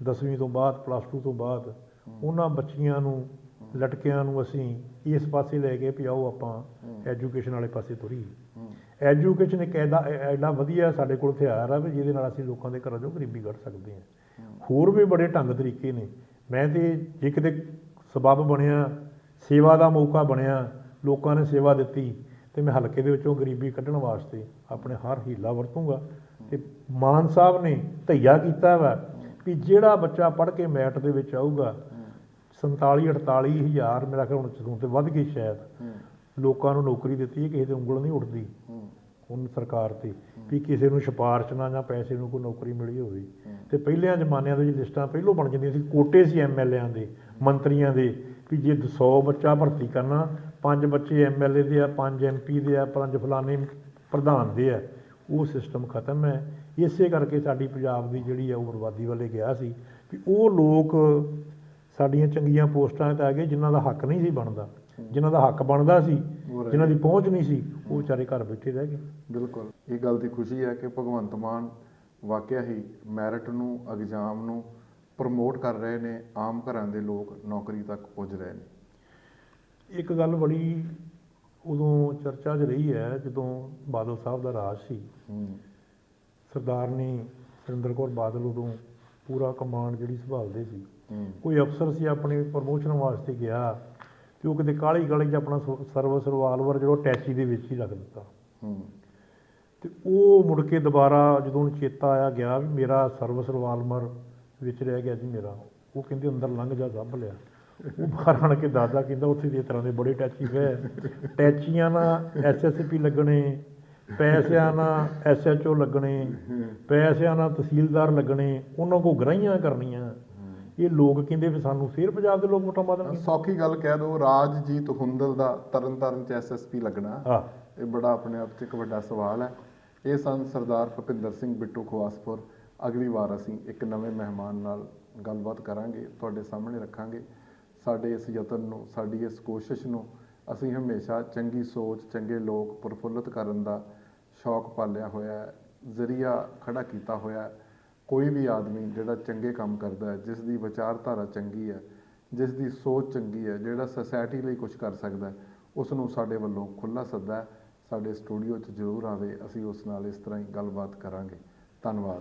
10ਵੀਂ ਤੋਂ ਬਾਅਦ ਪਲੱਸ 2 ਤੋਂ ਬਾਅਦ ਉਹਨਾਂ ਬੱਚੀਆਂ ਨੂੰ ਲੜਕਿਆਂ ਨੂੰ ਅਸੀਂ ਇਸ ਪਾਸੇ ਲੈ ਕੇ ਪਿਆਓ ਆਪਾਂ ਐਜੂਕੇਸ਼ਨ ਵਾਲੇ ਪਾਸੇ ਤੁਰੀ। ਹੂੰ ਐਜੂਕੇਸ਼ਨ ਇੱਕ ਐਡਾ ਐਡਾ ਵਧੀਆ ਸਾਡੇ ਕੋਲ ਹਥਿਆਰ ਆ ਵੀ ਜਿਹਦੇ ਨਾਲ ਅਸੀਂ ਲੋਕਾਂ ਦੇ ਘਰਾਂ 'ਚੋਂ ਗਰੀਬੀ ਕੱਢ ਸਕਦੇ ਹਾਂ। ਹੋਰ ਵੀ ਬੜੇ ਢੰਗ ਤਰੀਕੇ ਨੇ। ਮੈਂ ਤੇ ਜੇ ਕਿਤੇ ਸਬਬ ਬਣਿਆ ਸੇਵਾ ਦਾ ਮੌਕਾ ਬਣਿਆ ਲੋਕਾਂ ਨੇ ਸੇਵਾ ਦਿੱਤੀ ਤੇ ਮੈਂ ਹਲਕੇ ਦੇ ਵਿੱਚੋਂ ਗਰੀਬੀ ਕੱਢਣ ਵਾਸਤੇ ਆਪਣੇ ਹਰ ਹੀਲਾ ਵਰਤੂੰਗਾ। ਤੇ ਮਾਨ ਸਾਹਿਬ ਨੇ ਧਈਆ ਕੀਤਾ ਵਾ ਵੀ ਜਿਹੜਾ ਬੱਚਾ ਪੜ੍ਹ ਕੇ ਮੈਟ ਦੇ ਵਿੱਚ ਆਊਗਾ 47 48 ਹਜ਼ਾਰ ਮੇਰਾ ਖਿਆਲ ਹੁਣ ਜਦੋਂ ਤੇ ਵੱਧ ਗਈ ਸ਼ਾਇਦ। ਲੋਕਾਂ ਨੂੰ ਨੌਕਰੀ ਦਿੱਤੀ ਹੈ ਕਿਸੇ ਤੇ ਉਂਗਲ ਨਹੀਂ ਉੱਠਦੀ। ਹੁਣ ਸਰਕਾਰ ਤੇ ਵੀ ਕਿਸੇ ਨੂੰ ਸਿਫਾਰਿਸ਼ ਨਾਲ ਜਾਂ ਪੈਸੇ ਨੂੰ ਕੋਈ ਨੌਕਰੀ ਮਿਲੀ ਹੋਵੇ। ਤੇ ਪਹਿਲਿਆਂ ਜ਼ਮਾਨਿਆਂ ਦੇ ਵਿੱਚ ਲਿਸਟਾਂ ਪਹਿਲੋਂ ਬਣ ਜਾਂਦੀਆਂ ਸੀ, ਕੋਟੇ ਸੀ ਐਮਐਲਏਆਂ ਦੇ, ਮੰਤਰੀਆਂ ਦੇ, ਵੀ ਜੇ 100 ਬੱਚਾ ਭਰਤੀ ਕਰਨਾ, ਪੰਜ ਬੱਚੇ ਐਮਐਲਏ ਦੇ ਆ, ਪੰਜ ਐਮਪੀ ਦੇ ਆ, ਪੰਜ ਫਲਾਣੇ ਪ੍ਰਧਾਨ ਦੇ ਆ, ਉਹ ਸਿਸਟਮ ਖਤਮ ਹੈ। ਇਸੇ ਕਰਕੇ ਸਾਡੀ ਪੰਜਾਬ ਦੀ ਜਿਹੜੀ ਆ ਉਹ ਬਰਬਾਦੀ ਵੱਲੇ ਗਿਆ ਸੀ। ਵੀ ਉਹ ਲੋਕ ਸਾਡੀਆਂ ਚੰਗੀਆਂ ਪੋਸਟਾਂ ਤੇ ਆ ਗਏ ਜਿਨ੍ਹਾਂ ਦਾ ਹੱਕ ਨਹੀਂ ਸੀ ਬਣਦਾ। ਜਿਨ੍ਹਾਂ ਦਾ ਹੱਕ ਬਣਦਾ ਸੀ ਜਿਨ੍ਹਾਂ ਦੀ ਪਹੁੰਚ ਨਹੀਂ ਸੀ ਉਹ ਵਿਚਾਰੇ ਘਰ ਬੈਠੇ ਰਹਿ ਗਏ। ਬਿਲਕੁਲ। ਇਹ ਗੱਲ ਦੀ ਖੁਸ਼ੀ ਹੈ ਕਿ ਭਗਵੰਤ ਮਾਨ ਵਾਕਿਆ ਹੀ ਮੈਰਿਟ ਨੂੰ ਐਗਜ਼ਾਮ ਨੂੰ ਪ੍ਰਮੋਟ ਕਰ ਰਹੇ ਨੇ ਆਮ ਘਰਾਂ ਦੇ ਲੋਕ ਨੌਕਰੀ ਤੱਕ ਪੁੱਜ ਰਹੇ ਨੇ। ਇੱਕ ਗੱਲ ਬੜੀ ਉਦੋਂ ਚਰਚਾ 'ਚ ਰਹੀ ਹੈ ਜਦੋਂ ਬਾਦਲ ਸਾਹਿਬ ਦਾ ਰਾਜ ਸੀ। ਸਰਦਾਰਨੀ ਸੁਰਿੰਦਰ ਕੌਰ ਬਾਦਲ ਉਦੋਂ ਪੂਰਾ ਕਮਾਂਡ ਜਿਹੜੀ ਸੰਭਾਲਦੇ ਸੀ। ਕੋਈ ਅਫਸਰ ਸੀ ਆਪਣੀ ਪ੍ਰਮੋਸ਼ਨ ਵਾਸਤੇ ਗਿਆ ਤੇ ਉਹ ਕਿਤੇ ਕਾਲੀ ਕਾਲੀ 'ਚ ਆਪਣਾ ਸਰਵਿਸ ਰਿਵਾਲਵਰ ਜਿਹੜਾ ਟੈਚੀ ਦੇ ਵਿੱਚ ਹੀ ਰੱਖ ਦਿੱਤਾ। ਹੂੰ। ਤੇ ਉਹ ਮੁੜ ਕੇ ਦੁਬਾਰਾ ਜਦੋਂ ਉਹਨੂੰ ਚੇਤਾ ਆਇਆ ਗਿਆ ਵੀ ਮੇਰਾ ਸਰਵਿਸ ਰਿਵਾਲਵਰ ਵਿੱਚ ਰਹਿ ਗਿਆ ਜੀ ਮੇਰਾ ਉਹ ਕਹਿੰਦੇ ਅੰਦਰ ਲੰਘ ਜਾ ਦੱਬ ਲਿਆ। ਉਹ ਬਾਹਰ ਆਣ ਕੇ ਦਾਦਾ ਕਹਿੰਦਾ ਉੱਥੇ ਦੇ ਤਰ੍ਹਾਂ ਦੇ ਬੜੇ ਟੈਚੀ ਪਏ ਟੈਚੀਆਂ ਨਾਲ ਐਸਐਸਪੀ ਲੱਗਣੇ ਪੈਸਿਆਂ ਨਾਲ ਐਸਐਚਓ ਲੱਗਣੇ ਪੈਸਿਆਂ ਨਾਲ ਤਹਿਸੀਲਦਾਰ ਲੱਗਣੇ ਉਹਨਾਂ ਕੋ ਗਰਾਹੀਆਂ ਕਰਨੀਆਂ। ਇਹ ਲੋਕ ਕਹਿੰਦੇ ਵੀ ਸਾਨੂੰ ਫੇਰ ਪੰਜਾਬ ਦੇ ਲੋਕ ਵੋਟਾਂ ਪਾ ਦੇਣਗੇ। ਸੌਖੀ ਗੱਲ ਕਹਿ ਦੋ ਰਾਜਜੀਤ ਹੁੰਦਲ ਦਾ ਤਰਨਤਾਰਨ ਚ ਐਸਐਸਪੀ ਲੱਗਣਾ। ਇਹ ਬੜਾ ਆਪਣੇ ਆਪ 'ਚ ਇੱਕ ਵੱਡਾ ਸਵਾਲ ਹੈ। ਇਹ ਸਨ ਸਰਦਾਰ ਭੁਪਿੰਦਰ ਸਿੰਘ ਬਿੱਟੂ ਖਵਾਸਪੁਰ ਅਗਲੀ ਵਾਰ ਅਸੀਂ ਇੱਕ ਨਵੇਂ ਮਹਿਮਾਨ ਨਾਲ ਗੱਲਬਾਤ ਕਰਾਂਗੇ ਤੁਹਾਡੇ ਸਾਹਮਣੇ ਰੱਖਾਂਗੇ। ਸਾਡੇ ਇਸ ਯਤਨ ਨੂੰ ਸਾਡੀ ਇਸ ਕੋਸ਼ਿਸ਼ ਨੂੰ ਅਸੀਂ ਹਮੇਸ਼ਾ ਚੰਗੀ ਸੋਚ ਚੰਗੇ ਲੋਕ ਪ੍ਰਫੁੱਲਤ ਕਰਨ ਦਾ ਸ਼ੌਕ ਪਾਲਿਆ ਹੋਇਆ ਹੈ ਜ਼ਰੀਆ ਖੜਾ ਕੀਤਾ ਹੋਇਆ ਹੈ। ਕੋਈ ਵੀ ਆਦਮੀ ਜਿਹੜਾ ਚੰਗੇ ਕੰਮ ਕਰਦਾ ਹੈ ਜਿਸ ਦੀ ਵਿਚਾਰਧਾਰਾ ਚੰਗੀ ਹੈ ਜਿਸ ਦੀ ਸੋਚ ਚੰਗੀ ਹੈ, ਜਿਹੜਾ ਸੋਸਾਇਟੀ ਲਈ ਕੁਝ ਕਰ ਸਕਦਾ ਉਸ ਨੂੰ ਸਾਡੇ ਵੱਲੋਂ ਖੁੱਲਾ ਸੱਦਾ ਸਾਡੇ ਸਟੂਡੀਓ 'ਚ ਜ਼ਰੂਰ ਆਵੇ, ਅਸੀਂ ਉਸ ਨਾਲ ਇਸ ਤਰ੍ਹਾਂ ਹੀ ਗੱਲਬਾਤ ਕਰਾਂਗੇ। ਧੰਨਵਾਦ।